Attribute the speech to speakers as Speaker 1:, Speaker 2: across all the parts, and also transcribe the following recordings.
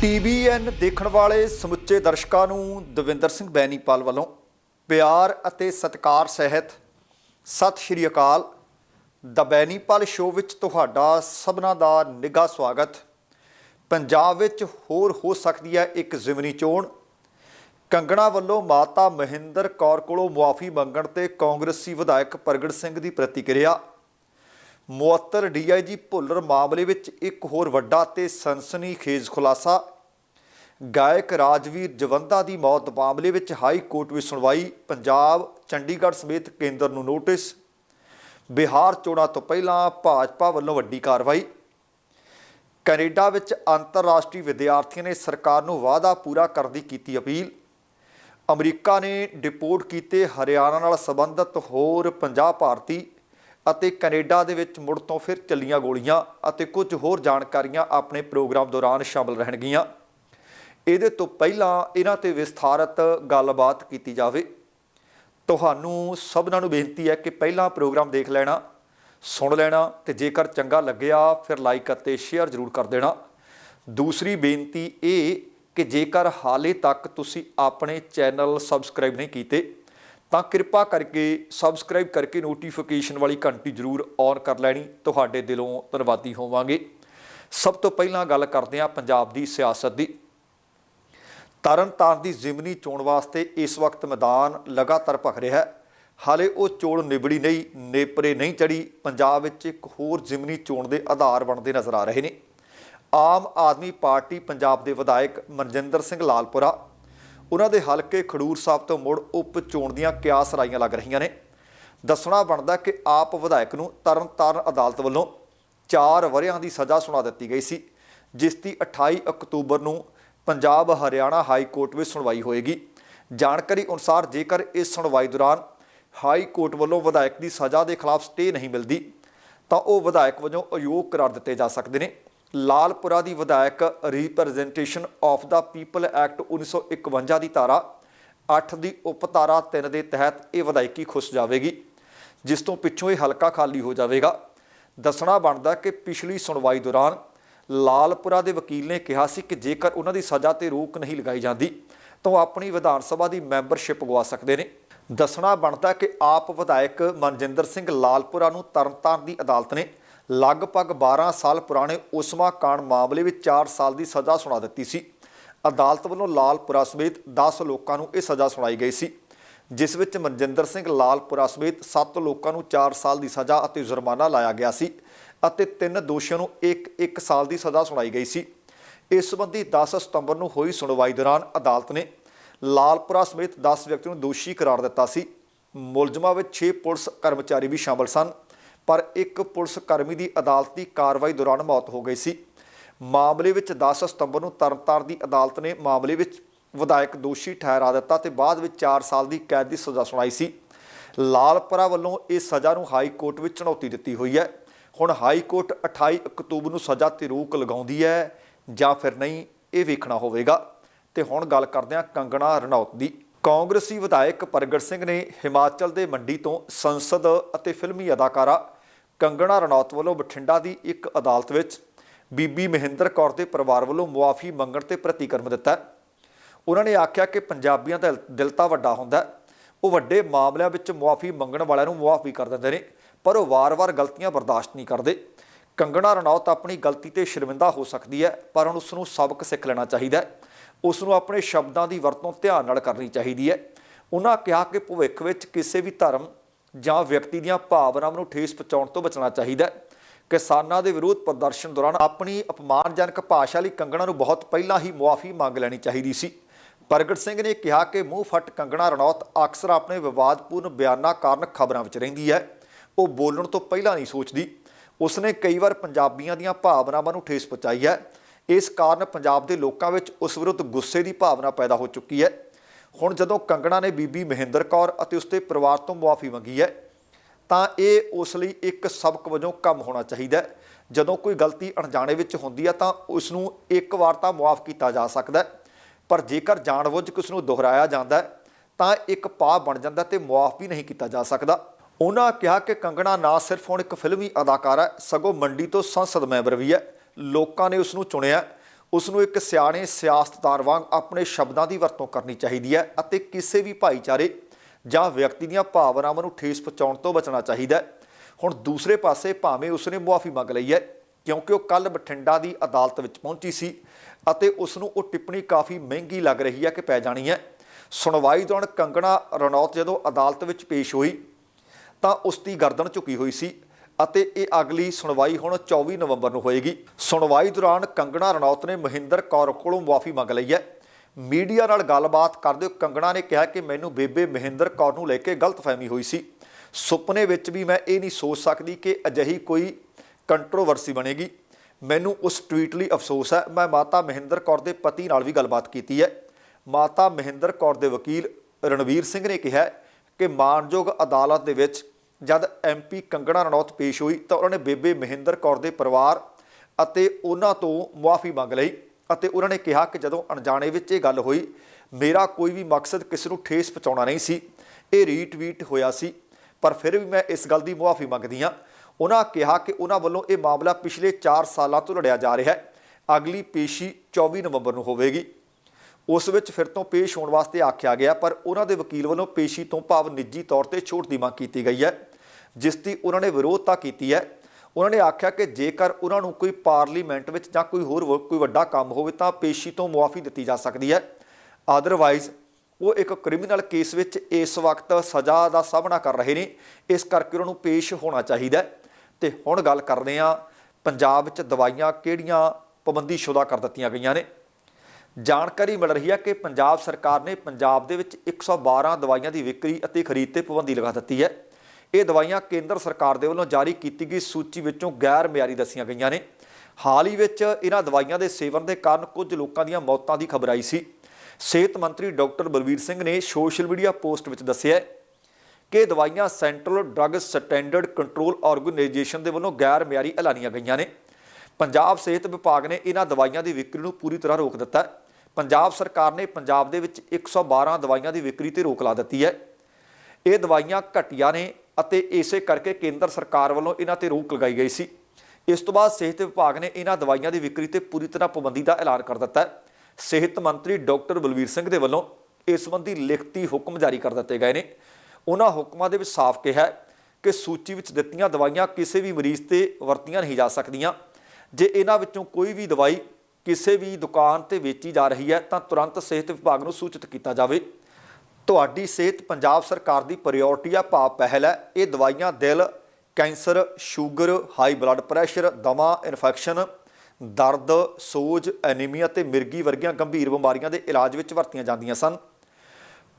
Speaker 1: TVN ਦੇਖਣ ਵਾਲੇ ਸਮੁੱਚੇ ਦਰਸ਼ਕਾਂ ਨੂੰ ਦਵਿੰਦਰ ਸਿੰਘ ਬੈਨੀਪਾਲ ਵੱਲੋਂ ਪਿਆਰ ਅਤੇ ਸਤਿਕਾਰ ਸਹਿਤ ਸਤਿ ਸ਼੍ਰੀ ਅਕਾਲ। ਦ ਬੈਨੀਪਾਲ ਸ਼ੋਅ ਵਿੱਚ ਤੁਹਾਡਾ ਸਭਨਾਂ ਦਾ ਨਿੱਘਾ ਸਵਾਗਤ। ਪੰਜਾਬ ਵਿੱਚ ਹੋਰ ਹੋ ਸਕਦੀ ਹੈ ਇੱਕ ਜ਼ਿਮਨੀ ਚੋਣ। ਕੰਗਣਾ ਵੱਲੋਂ ਮਾਤਾ ਮਹਿੰਦਰ ਕੌਰ ਕੋਲੋਂ ਮੁਆਫੀ ਮੰਗਣ ਤੇ ਕਾਂਗਰਸੀ ਵਿਧਾਇਕ ਪ੍ਰਗਟ ਸਿੰਘ ਦੀ ਪ੍ਰਤੀਕਿਰਿਆ। ਮੁਅੱਤਰ ਡੀਆਈਜੀ ਭੁੱਲਰ ਮਾਮਲੇ ਵਿੱਚ ਇੱਕ ਹੋਰ ਵੱਡਾ ਤੇ ਸਨਸਨੀਖੇਜ਼ ਖੁਲਾਸਾ। ਗਾਇਕ ਰਾਜਵੀਰ ਜਵੰਦਾ ਦੀ ਮੌਤ ਮਾਮਲੇ ਵਿੱਚ ਹਾਈ ਕੋਰਟ ਵਿੱਚ ਸੁਣਵਾਈ, ਪੰਜਾਬ, ਚੰਡੀਗੜ੍ਹ ਸਮੇਤ ਕੇਂਦਰ ਨੂੰ ਨੋਟਿਸ। ਬਿਹਾਰ ਚੋਣਾਂ ਤੋਂ ਪਹਿਲਾਂ ਭਾਜਪਾ ਵੱਲੋਂ ਵੱਡੀ ਕਾਰਵਾਈ। ਕੈਨੇਡਾ ਵਿੱਚ ਅੰਤਰਰਾਸ਼ਟਰੀ ਵਿਦਿਆਰਥੀਆਂ ਨੇ ਸਰਕਾਰ ਨੂੰ ਵਾਅਦਾ ਪੂਰਾ ਕਰਨ ਦੀ ਕੀਤੀ ਅਪੀਲ। ਅਮਰੀਕਾ ਨੇ ਡਿਪੋਰਟ ਕੀਤੇ ਹਰਿਆਣਾ ਨਾਲ ਸੰਬੰਧਿਤ ਹੋਰ 50 ਭਾਰਤੀ ਅਤੇ ਕੈਨੇਡਾ ਦੇ ਵਿੱਚ ਮੁੜ ਤੋਂ ਫਿਰ ਚੱਲੀਆਂ ਗੋਲੀਆਂ ਅਤੇ ਕੁਝ ਹੋਰ ਜਾਣਕਾਰੀਆਂ ਆਪਣੇ ਪ੍ਰੋਗਰਾਮ ਦੌਰਾਨ ਸ਼ਾਮਲ ਰਹਿਣਗੀਆਂ। ਇਹਦੇ ਤੋਂ ਪਹਿਲਾਂ ਇਹਨਾਂ ਤੇ ਵਿਸਥਾਰਤ ਗੱਲਬਾਤ ਕੀਤੀ ਜਾਵੇ। ਤੁਹਾਨੂੰ ਸਭਨਾਂ ਨੂੰ ਬੇਨਤੀ ਹੈ ਕਿ ਪਹਿਲਾਂ ਪ੍ਰੋਗਰਾਮ ਦੇਖ ਲੈਣਾ, ਸੁਣ ਲੈਣਾ ਤੇ ਜੇਕਰ ਚੰਗਾ ਲੱਗਿਆ ਫਿਰ ਲਾਈਕ ਅਤੇ ਸ਼ੇਅਰ ਜ਼ਰੂਰ ਕਰ ਦੇਣਾ। ਦੂਸਰੀ ਬੇਨਤੀ ਇਹ ਕਿ ਜੇਕਰ ਹਾਲੇ ਤੱਕ ਤੁਸੀਂ ਆਪਣੇ ਚੈਨਲ ਸਬਸਕ੍ਰਾਈਬ ਨਹੀਂ ਕੀਤੇ ਤਾਂ ਕਿਰਪਾ ਕਰਕੇ ਸਬਸਕ੍ਰਾਈਬ ਕਰਕੇ ਨੋਟੀਫਿਕੇਸ਼ਨ ਵਾਲੀ ਘੰਟੀ ਜ਼ਰੂਰ ਔਨ ਕਰ ਲੈਣੀ। ਤੁਹਾਡੇ ਦਿਲੋਂ ਧੰਨਵਾਦੀ ਹੋਵਾਂਗੇ। ਸਭ ਤੋਂ ਪਹਿਲਾਂ ਗੱਲ ਕਰਦੇ ਹਾਂ ਪੰਜਾਬ ਦੀ ਸਿਆਸਤ ਦੀ। ਤਰਨਤਾਰਨ ਦੀ ਜ਼ਿਮਨੀ ਚੋਣ ਵਾਸਤੇ ਇਸ ਵਕਤ ਮੈਦਾਨ ਲਗਾਤਾਰ ਭਖ ਰਿਹਾ ਹੈ। ਹਾਲੇ ਉਹ ਚੋਣ ਨਿਬੜੀ ਨਹੀਂ, ਨੇਪਰੇ ਨਹੀਂ ਚੜੀ। ਪੰਜਾਬ ਵਿੱਚ ਇੱਕ ਹੋਰ ਜ਼ਿਮਨੀ ਚੋਣ ਦੇ ਆਧਾਰ ਬਣਦੇ ਨਜ਼ਰ ਆ ਰਹੇ ਨੇ। ਆਮ ਆਦਮੀ ਪਾਰਟੀ ਪੰਜਾਬ ਦੇ ਵਿਧਾਇਕ ਮਨਜਿੰਦਰ ਸਿੰਘ ਲਾਲਪੁਰਾ ਉਹਨਾਂ ਦੇ ਹਲਕੇ ਖਡੂਰ ਸਾਹਿਬ ਤੋਂ ਮੁੜ ਉਪ ਚੋਣ ਦੀਆਂ ਕਿਆਸ ਰਾਈਆਂ ਲੱਗ ਰਹੀਆਂ ਨੇ। ਦੱਸਣਾ ਬਣਦਾ ਕਿ ਆਪ ਵਿਧਾਇਕ ਨੂੰ ਤਰਨਤਾਰਨ ਅਦਾਲਤ ਵੱਲੋਂ 4 ਵਰਿਆਂ ਦੀ ਸਜ਼ਾ ਸੁਣਾ ਦਿੱਤੀ ਗਈ ਸੀ, ਜਿਸ ਦੀ 28 ਅਕਤੂਬਰ ਨੂੰ ਪੰਜਾਬ ਹਰਿਆਣਾ ਹਾਈ ਕੋਰਟ ਵਿੱਚ ਸੁਣਵਾਈ ਹੋਏਗੀ। ਜਾਣਕਾਰੀ ਅਨੁਸਾਰ ਜੇਕਰ ਇਸ ਸੁਣਵਾਈ ਦੌਰਾਨ ਹਾਈ ਕੋਰਟ ਵੱਲੋਂ ਵਿਧਾਇਕ ਦੀ ਸਜ਼ਾ ਦੇ ਖਿਲਾਫ ਸਟੇ ਨਹੀਂ ਮਿਲਦੀ, ਤਾਂ ਉਹ ਵਿਧਾਇਕ ਵਜੋਂ ਅਯੋਗ ਕਰਾਰ ਦਿੱਤੇ ਜਾ ਸਕਦੇ ਨੇ। ਲਾਲਪੁਰਾ ਦੀ ਵਿਧਾਇਕ representation of the people act 1951 ਦੀ ਧਾਰਾ 8 ਦੀ ਉਪਧਾਰਾ 3 ਦੇ ਤਹਿਤ ਇਹ ਵਿਧਾਇਕੀ ਖੁੱਸ ਜਾਵੇਗੀ, ਜਿਸ ਤੋਂ ਪਿੱਛੋਂ ਇਹ ਹਲਕਾ ਖਾਲੀ ਹੋ ਜਾਵੇਗਾ। ਦੱਸਣਾ ਬਣਦਾ ਕਿ ਪਿਛਲੀ ਸੁਣਵਾਈ ਦੌਰਾਨ ਲਾਲਪੁਰਾ ਦੇ ਵਕੀਲ ਨੇ ਕਿਹਾ ਸੀ ਕਿ ਜੇਕਰ ਉਹਨਾਂ ਦੀ ਸਜ਼ਾ ਤੇ ਰੋਕ ਨਹੀਂ ਲਗਾਈ ਜਾਂਦੀ, ਤਾਂ ਉਹ ਆਪਣੀ ਵਿਧਾਨ ਸਭਾ ਦੀ ਮੈਂਬਰਸ਼ਿਪ ਗਵਾ ਸਕਦੇ ਨੇ। ਦੱਸਣਾ ਬਣਦਾ ਕਿ ਆਪ ਵਿਧਾਇਕ ਮਨਜਿੰਦਰ ਸਿੰਘ ਲਾਲਪੁਰਾ ਨੂੰ ਤਰਨਤਾਰਨ ਦੀ ਅਦਾਲਤ ਨੇ ਲਗਭਗ 12 ਸਾਲ ਪੁਰਾਣੇ ਉਸਮਾ ਕਾਂਡ ਮਾਮਲੇ ਵਿੱਚ 4 ਸਾਲ ਦੀ ਸਜ਼ਾ ਸੁਣਾ ਦਿੱਤੀ ਸੀ। ਅਦਾਲਤ ਵੱਲੋਂ ਲਾਲਪੁਰਾ ਸਮੇਤ 10 ਲੋਕਾਂ ਨੂੰ ਇਹ ਸਜ਼ਾ ਸੁਣਾਈ ਗਈ ਸੀ, ਜਿਸ ਵਿੱਚ ਮਨਜਿੰਦਰ ਸਿੰਘ ਲਾਲਪੁਰਾ ਸਮੇਤ 7 ਲੋਕਾਂ ਨੂੰ 4 ਸਾਲ ਦੀ ਸਜ਼ਾ ਅਤੇ ਜੁਰਮਾਨਾ ਲਾਇਆ ਗਿਆ ਸੀ ਅਤੇ ਤਿੰਨ ਦੋਸ਼ੀਆਂ ਨੂੰ 1-1 ਸਾਲ ਦੀ ਸਜ਼ਾ ਸੁਣਾਈ ਗਈ ਸੀ। ਇਸ ਸੰਬੰਧੀ 10 ਸਤੰਬਰ ਨੂੰ ਹੋਈ ਸੁਣਵਾਈ ਦੌਰਾਨ ਅਦਾਲਤ ਨੇ ਲਾਲਪੁਰਾ ਸਮੇਤ 10 ਵਿਅਕਤੀਆਂ ਨੂੰ ਦੋਸ਼ੀ ਕਰਾਰ ਦਿੱਤਾ ਸੀ। ਮੁਲਜ਼ਮਾਂ ਵਿੱਚ 6 ਪੁਲਿਸ ਕਰਮਚਾਰੀ ਵੀ ਸ਼ਾਮਲ ਸਨ। ਪਰ ਇੱਕ ਪੁਲਿਸ ਕਰਮੀ ਦੀ ਅਦਾਲਤੀ ਕਾਰਵਾਈ ਦੌਰਾਨ ਮੌਤ ਹੋ ਗਈ ਸੀ। ਮਾਮਲੇ ਵਿੱਚ 10 ਸਤੰਬਰ ਨੂੰ ਤਰਨਤਾਰਨ ਦੀ ਅਦਾਲਤ ਨੇ ਮਾਮਲੇ ਵਿੱਚ ਵਿਧਾਇਕ ਦੋਸ਼ੀ ਠਹਿਰਾ ਦਿੱਤਾ ਤੇ ਬਾਅਦ ਵਿੱਚ 4 ਸਾਲ ਦੀ ਕੈਦ ਦੀ ਸਜ਼ਾ ਸੁਣਾਈ ਸੀ। ਲਾਲਪੁਰਾ ਵੱਲੋਂ ਇਹ ਸਜ਼ਾ ਨੂੰ ਹਾਈ ਕੋਰਟ ਵਿੱਚ ਚੁਣੌਤੀ ਦਿੱਤੀ ਹੋਈ ਹੈ। ਹੁਣ ਹਾਈ ਕੋਰਟ 28 ਅਕਤੂਬਰ ਨੂੰ ਸਜ਼ਾ ਤੇ ਰੋਕ ਲਗਾਉਂਦੀ ਹੈ ਜਾਂ ਫਿਰ ਨਹੀਂ, ਇਹ ਵੇਖਣਾ ਹੋਵੇਗਾ। ਤੇ ਹੁਣ ਗੱਲ ਕਰਦੇ ਹਾਂ ਕੰਗਣਾ ਰਣੌਤ ਦੀ। ਕਾਂਗਰਸੀ ਵਿਧਾਇਕ ਪ੍ਰਗਟ ਸਿੰਘ ਨੇ ਹਿਮਾਚਲ ਦੇ ਮੰਡੀ ਤੋਂ ਸੰਸਦ ਅਤੇ ਫਿਲਮੀ ਅਦਾਕਾਰਾ ਕੰਗਣਾ ਰਣੌਤ ਵੱਲੋਂ ਬਠਿੰਡਾ ਦੀ ਇੱਕ ਅਦਾਲਤ ਵਿੱਚ ਬੀਬੀ ਮਹਿੰਦਰ ਕੌਰ ਦੇ ਪਰਿਵਾਰ ਵੱਲੋਂ ਮੁਆਫੀ ਮੰਗਣ ਤੇ ਪ੍ਰਤੀਕਰਮ ਦਿੱਤਾ ਉਹਨਾਂ ਨੇ ਆਖਿਆ ਕਿ ਪੰਜਾਬੀਆਂ ਦਾ ਦਿਲ ਤਾਂ ਵੱਡਾ ਹੁੰਦਾ ਉਹ ਵੱਡੇ ਮਾਮਲਿਆਂ ਵਿੱਚ ਮੁਆਫੀ ਮੰਗਣ ਵਾਲਿਆਂ ਨੂੰ ਮੁਆਫੀ ਕਰ ਦਿੰਦੇ ਨੇ, ਪਰ ਉਹ ਵਾਰ-ਵਾਰ ਗਲਤੀਆਂ ਬਰਦਾਸ਼ਤ ਨਹੀਂ ਕਰਦੇ। ਕੰਗਣਾ ਰਣੌਤ ਆਪਣੀ ਗਲਤੀ ਤੇ ਸ਼ਰਮਿੰਦਾ ਹੋ ਸਕਦੀ ਹੈ, ਪਰ ਹੁਣ ਉਸ ਨੂੰ ਸਬਕ ਸਿੱਖ ਲੈਣਾ ਚਾਹੀਦਾ ਹੈ। ਉਸ ਨੂੰ ਆਪਣੇ ਸ਼ਬਦਾਂ ਦੀ ਵਰਤੋਂ ਧਿਆਨ ਨਾਲ ਕਰਨੀ ਚਾਹੀਦੀ ਹੈ। ਉਹਨਾਂ ਕਿਹਾ ਕਿ ਭਵਿੱਖ ਵਿੱਚ ਕਿਸੇ ਵੀ ਧਰਮ ਜਾਂ ਵਿਅਕਤੀ ਦੀਆਂ ਭਾਵਨਾਵਾਂ ਨੂੰ ਠੇਸ ਪਹੁੰਚਾਉਣ ਤੋਂ ਬਚਣਾ ਚਾਹੀਦਾ ਹੈ। ਕਿਸਾਨਾਂ ਦੇ ਵਿਰੋਧ ਪ੍ਰਦਰਸ਼ਨ ਦੌਰਾਨ ਆਪਣੀ ਅਪਮਾਨਜਨਕ ਭਾਸ਼ਾ ਲਈ ਕੰਗਣਾ ਨੂੰ ਬਹੁਤ ਪਹਿਲਾਂ ਹੀ ਮੁਆਫੀ ਮੰਗ ਲੈਣੀ ਚਾਹੀਦੀ ਸੀ। ਪ੍ਰਗਟ ਸਿੰਘ ਨੇ ਕਿਹਾ ਕਿ ਮੂੰਹ ਫਟ ਕੰਗਣਾ ਰਣੌਤ ਅਕਸਰ ਆਪਣੇ ਵਿਵਾਦਪੂਰਨ ਬਿਆਨਾਂ ਕਾਰਨ ਖਬਰਾਂ ਵਿੱਚ ਰਹਿੰਦੀ ਹੈ। ਉਹ ਬੋਲਣ ਤੋਂ ਪਹਿਲਾਂ ਨਹੀਂ ਸੋਚਦੀ। ਉਸਨੇ ਕਈ ਵਾਰ ਪੰਜਾਬੀਆਂ ਦੀਆਂ ਭਾਵਨਾਵਾਂ ਨੂੰ ਠੇਸ ਪਹੁੰਚਾਈ ਹੈ। ਇਸ ਕਾਰਨ ਪੰਜਾਬ ਦੇ ਲੋਕਾਂ ਵਿੱਚ ਉਸ ਵਿਰੁੱਧ ਗੁੱਸੇ ਦੀ ਭਾਵਨਾ ਪੈਦਾ ਹੋ ਚੁੱਕੀ ਹੈ। ਹੁਣ ਜਦੋਂ ਕੰਗਣਾ ਨੇ ਬੀਬੀ ਮਹਿੰਦਰ ਕੌਰ ਅਤੇ ਉਸਦੇ ਪਰਿਵਾਰ ਤੋਂ ਮੁਆਫੀ ਮੰਗੀ ਹੈ, ਤਾਂ ਇਹ ਉਸ ਲਈ ਇੱਕ ਸਬਕ ਵਜੋਂ ਕੰਮ ਹੋਣਾ ਚਾਹੀਦਾ ਹੈ। ਜਦੋਂ ਕੋਈ ਗਲਤੀ ਅਣਜਾਣੇ ਵਿੱਚ ਹੁੰਦੀ ਹੈ ਤਾਂ ਉਸ ਨੂੰ ਇੱਕ ਵਾਰ ਤਾਂ ਮੁਆਫ ਕੀਤਾ ਜਾ ਸਕਦਾ ਹੈ। ਪਰ ਜੇਕਰ ਜਾਣਬੁੱਝ ਕੇ ਉਸ ਨੂੰ ਦੁਹਰਾਇਆ ਜਾਂਦਾ ਹੈ, ਤਾਂ ਇੱਕ ਪਾਪ ਬਣ ਜਾਂਦਾ ਤੇ ਮੁਆਫ ਵੀ ਨਹੀਂ ਕੀਤਾ ਜਾ ਸਕਦਾ। ਉਹਨਾਂ ਕਿਹਾ ਕਿ ਕੰਗਣਾ ਨਾ ਸਿਰਫ ਹੁਣ ਇੱਕ ਫਿਲਮੀ ਅਦਾਕਾਰਾ ਹੈ, ਸਗੋਂ ਮੰਡੀ ਤੋਂ ਸੰਸਦ ਮੈਂਬਰ ਵੀ ਹੈ। ਲੋਕਾਂ ਨੇ ਉਸ ਨੂੰ ਚੁਣਿਆ ਉਸ ਨੂੰ ਇੱਕ ਸਿਆਣੇ ਸਿਆਸਤਦਾਨ ਵਾਂਗ ਆਪਣੇ ਸ਼ਬਦਾਂ ਦੀ ਵਰਤੋਂ ਕਰਨੀ ਚਾਹੀਦੀ ਹੈ ਅਤੇ ਕਿਸੇ ਵੀ ਭਾਈਚਾਰੇ ਜਾਂ ਵਿਅਕਤੀ ਦੀਆਂ ਭਾਵਨਾਵਾਂ ਨੂੰ ਠੇਸ ਪਹੁੰਚਾਉਣ ਤੋਂ ਬਚਣਾ ਚਾਹੀਦਾ ਹੈ। ਹੁਣ ਦੂਸਰੇ ਪਾਸੇ ਭਾਵੇਂ ਉਸਨੇ ਮੁਆਫੀ ਮੰਗ ਲਈ ਹੈ, ਕਿਉਂਕਿ ਉਹ ਕੱਲ ਬਠਿੰਡਾ ਦੀ ਅਦਾਲਤ ਵਿੱਚ ਪਹੁੰਚੀ ਸੀ ਅਤੇ ਉਸ ਨੂੰ ਉਹ ਟਿੱਪਣੀ ਕਾਫੀ ਮਹਿੰਗੀ ਲੱਗ ਰਹੀ ਹੈ ਕਿ ਪੈ ਜਾਣੀ ਹੈ। ਸੁਣਵਾਈ ਦੌਰਾਨ ਕੰਗਣਾ ਰਣੌਤ ਜਦੋਂ ਅਦਾਲਤ ਵਿੱਚ ਪੇਸ਼ ਹੋਈ ਤਾਂ ਉਸ ਦੀ ਗਰਦਨ ਝੁਕੀ ਹੋਈ ਸੀ। ਅਤੇ ਇਹ ਅਗਲੀ ਸੁਣਵਾਈ ਹੁਣ 24 ਨਵੰਬਰ ਨੂੰ ਹੋਏਗੀ। ਸੁਣਵਾਈ ਦੌਰਾਨ ਕੰਗਣਾ ਰਣੌਤ ਨੇ ਮਹਿੰਦਰ ਕੌਰ ਕੋਲੋਂ ਮੁਆਫੀ ਮੰਗ ਲਈ ਹੈ। ਮੀਡੀਆ ਨਾਲ ਗੱਲਬਾਤ ਕਰਦੇ ਹੋਏ ਕੰਗਣਾ ਨੇ ਕਿਹਾ ਕਿ ਮੈਨੂੰ ਬੇਬੇ ਮਹਿੰਦਰ ਕੌਰ ਨੂੰ ਲੈ ਕੇ ਗਲਤਫਹਿਮੀ ਹੋਈ ਸੀ। ਸੁਪਨੇ ਵਿੱਚ ਵੀ ਮੈਂ ਇਹ ਨਹੀਂ ਸੋਚ ਸਕਦੀ ਕਿ ਅਜਿਹੀ ਕੋਈ ਕੰਟਰੋਵਰਸੀ ਬਣੇਗੀ। ਮੈਨੂੰ ਉਸ ਟਵੀਟ ਲਈ ਅਫਸੋਸ ਹੈ। ਮੈਂ ਮਾਤਾ ਮਹਿੰਦਰ ਕੌਰ ਦੇ ਪਤੀ ਨਾਲ ਵੀ ਗੱਲਬਾਤ ਕੀਤੀ ਹੈ। ਮਾਤਾ ਮਹਿੰਦਰ ਕੌਰ ਦੇ ਵਕੀਲ ਰਣਵੀਰ ਸਿੰਘ ਨੇ ਕਿਹਾ ਕਿ ਮਾਨਯੋਗ ਅਦਾਲਤ ਦੇ ਵਿੱਚ ਜਦ ਐਮਪੀ ਕੰਗਣਾ ਰਣੌਤ ਪੇਸ਼ ਹੋਈ ਤਾਂ ਉਹਨਾਂ ਨੇ ਬੇਬੇ ਮਹਿੰਦਰ ਕੌਰ ਦੇ ਪਰਿਵਾਰ ਅਤੇ ਉਹਨਾਂ ਤੋਂ ਮੁਆਫੀ ਮੰਗ ਲਈ ਅਤੇ ਉਹਨਾਂ ਨੇ ਕਿਹਾ ਕਿ ਜਦੋਂ ਅਣਜਾਣੇ ਵਿੱਚ ਇਹ ਗੱਲ ਹੋਈ, ਮੇਰਾ ਕੋਈ ਵੀ ਮਕਸਦ ਕਿਸੇ ਨੂੰ ਠੇਸ ਪਹੁੰਚਾਉਣਾ ਨਹੀਂ ਸੀ। ਇਹ ਰੀਟਵੀਟ ਹੋਇਆ ਸੀ, ਪਰ ਫਿਰ ਵੀ ਮੈਂ ਇਸ ਗੱਲ ਦੀ ਮੁਆਫੀ ਮੰਗਦੀ ਹਾਂ। ਉਹਨਾਂ ਕਿਹਾ ਕਿ ਉਹਨਾਂ ਵੱਲੋਂ ਇਹ ਮਾਮਲਾ ਪਿਛਲੇ 4 ਸਾਲਾਂ ਤੋਂ ਲੜਿਆ ਜਾ ਰਿਹਾ ਹੈ। ਅਗਲੀ ਪੇਸ਼ੀ 24 ਨਵੰਬਰ ਨੂੰ ਹੋਵੇਗੀ। ਉਸ ਵਿੱਚ ਫਿਰ ਤੋਂ ਪੇਸ਼ ਹੋਣ ਵਾਸਤੇ ਆਖਿਆ ਗਿਆ, ਪਰ ਉਹਨਾਂ ਦੇ ਵਕੀਲ ਵੱਲੋਂ ਪੇਸ਼ੀ ਤੋਂ ਭਾਵ ਨਿੱਜੀ ਤੌਰ ਤੇ ਛੋਟ ਦੀ ਮੰਗ ਕੀਤੀ ਗਈ ਹੈ। ਜਿਸ ਦੀ ਉਹਨਾਂ ਨੇ ਵਿਰੋਧਤਾ ਕੀਤੀ ਹੈ। ਉਹਨਾਂ ਨੇ ਆਖਿਆ ਕਿ ਜੇਕਰ ਉਹਨਾਂ ਨੂੰ ਕੋਈ ਪਾਰਲੀਮੈਂਟ ਵਿੱਚ ਜਾਂ ਕੋਈ ਹੋਰ ਵ- ਕੋਈ ਵੱਡਾ ਕੰਮ ਹੋਵੇ ਤਾਂ ਪੇਸ਼ੀ ਤੋਂ ਮੁਆਫੀ ਦਿੱਤੀ ਜਾ ਸਕਦੀ ਹੈ। ਆਦਰਵਾਈਜ਼ ਉਹ ਇੱਕ ਕ੍ਰਿਮੀਨਲ ਕੇਸ ਵਿੱਚ ਇਸ ਵਕਤ ਸਜ਼ਾ ਦਾ ਸਾਹਮਣਾ ਕਰ ਰਹੇ ਨੇ। ਇਸ ਕਰਕੇ ਉਹਨਾਂ ਨੂੰ ਪੇਸ਼ ਹੋਣਾ ਚਾਹੀਦਾ ਹੈ। ਤੇ ਹੁਣ ਗੱਲ ਕਰਦੇ ਹਾਂ, ਪੰਜਾਬ ਵਿੱਚ ਦਵਾਈਆਂ ਕਿਹੜੀਆਂ ਪਾਬੰਦੀਸ਼ੁਦਾ ਕਰ ਦਿੱਤੀਆਂ ਗਈਆਂ ਨੇ। ਜਾਣਕਾਰੀ ਮਿਲ ਰਹੀ ਹੈ ਕਿ ਪੰਜਾਬ ਸਰਕਾਰ ਨੇ ਪੰਜਾਬ ਦੇ ਵਿੱਚ 112 ਦਵਾਈਆਂ ਦੀ ਵਿਕਰੀ ਅਤੇ ਖਰੀਦ ਤੇ ਪਾਬੰਦੀ ਲਗਾ ਦਿੱਤੀ ਹੈ। ਇਹ ਦਵਾਈਆਂ ਕੇਂਦਰ ਸਰਕਾਰ ਦੇ ਵੱਲੋਂ ਜਾਰੀ ਕੀਤੀ ਗਈ ਸੂਚੀ ਵਿੱਚੋਂ ਗੈਰ ਮਿਆਰੀ ਦੱਸੀਆਂ ਗਈਆਂ ਨੇ। ਹਾਲ ਹੀ ਵਿੱਚ ਇਹਨਾਂ ਦਵਾਈਆਂ ਦੇ ਸੇਵਨ ਦੇ ਕਾਰਨ ਕੁਝ ਲੋਕਾਂ ਦੀਆਂ ਮੌਤਾਂ ਦੀ ਖਬਰ ਆਈ ਸੀ। ਸਿਹਤ ਮੰਤਰੀ ਡਾਕਟਰ ਬਲਵੀਰ ਸਿੰਘ ਨੇ ਸੋਸ਼ਲ ਮੀਡੀਆ ਪੋਸਟ ਵਿੱਚ ਦੱਸਿਆ ਕਿ ਦਵਾਈਆਂ central drug standard control organisation ਦੇ ਵੱਲੋਂ ਗੈਰ ਮਿਆਰੀ ਐਲਾਨੀਆਂ ਗਈਆਂ ਨੇ। ਪੰਜਾਬ ਸਿਹਤ ਵਿਭਾਗ ਨੇ ਇਹਨਾਂ ਦਵਾਈਆਂ ਦੀ ਵਿਕਰੀ ਨੂੰ ਪੂਰੀ ਤਰ੍ਹਾਂ ਰੋਕ ਦਿੱਤਾ ਹੈ। ਪੰਜਾਬ ਸਰਕਾਰ ਨੇ ਪੰਜਾਬ ਦੇ ਵਿੱਚ 112 ਦਵਾਈਆਂ ਦੀ ਵਿਕਰੀ ਤੇ ਰੋਕ ਲਾ ਦਿੱਤੀ ਹੈ। ਇਹ ਦਵਾਈਆਂ ਘਟੀਆ ਨੇ ਅਤੇ ਇਸੇ ਕਰਕੇ ਕੇਂਦਰ ਸਰਕਾਰ ਵੱਲੋਂ ਇਹਨਾਂ ਤੇ ਰੋਕ ਲਗਾਈ ਗਈ ਸੀ। ਇਸ ਤੋਂ ਬਾਅਦ ਸਿਹਤ ਵਿਭਾਗ ਨੇ ਇਹਨਾਂ ਦਵਾਈਆਂ ਦੀ ਵਿਕਰੀ ਤੇ ਪੂਰੀ ਤਰ੍ਹਾਂ ਪਾਬੰਦੀ ਦਾ ਐਲਾਨ ਕਰ ਦਿੱਤਾ ਹੈ। ਸਿਹਤ ਮੰਤਰੀ ਡਾਕਟਰ ਬਲਵੀਰ ਸਿੰਘ ਦੇ ਵੱਲੋਂ ਇਸ ਸੰਬੰਧੀ ਲਿਖਤੀ ਹੁਕਮ ਜਾਰੀ ਕਰ ਦਿੱਤੇ ਗਏ ਨੇ। ਉਹਨਾਂ ਹੁਕਮਾਂ ਦੇ ਵਿੱਚ ਸਾਫ਼ ਕਿਹਾ ਕਿ ਸੂਚੀ ਵਿੱਚ ਦਿੱਤੀਆਂ ਦਵਾਈਆਂ ਕਿਸੇ ਵੀ ਮਰੀਜ਼ ਤੇ ਵਰਤੀਆਂ ਨਹੀਂ ਜਾ ਸਕਦੀਆਂ। ਜੇ ਇਹਨਾਂ ਵਿੱਚੋਂ ਕੋਈ ਵੀ ਦਵਾਈ ਕਿਸੇ ਵੀ ਦੁਕਾਨ ਤੇ ਵੇਚੀ ਜਾ ਰਹੀ ਹੈ ਤਾਂ ਤੁਰੰਤ ਸਿਹਤ ਵਿਭਾਗ ਨੂੰ ਸੂਚਿਤ ਕੀਤਾ ਜਾਵੇ। ਤੁਹਾਡੀ ਸਿਹਤ ਪੰਜਾਬ ਸਰਕਾਰ ਦੀ ਪ੍ਰਾਇੋਰਟੀ ਆ, ਭਾਵ ਪਹਿਲ ਹੈ। ਇਹ ਦਵਾਈਆਂ, ਦਿਲ, cancer, sugar high blood pressure ਦਮਾ ਇਨਫੈਕਸ਼ਨ ਦਰਦ, ਸੋਜ ਐਨੀਮੀਆ ਤੇ ਮਿਰਗੀ ਵਰਗੀਆਂ ਗੰਭੀਰ ਬਿਮਾਰੀਆਂ ਦੇ ਇਲਾਜ ਵਿੱਚ ਵਰਤੀਆਂ ਜਾਂਦੀਆਂ ਸਨ।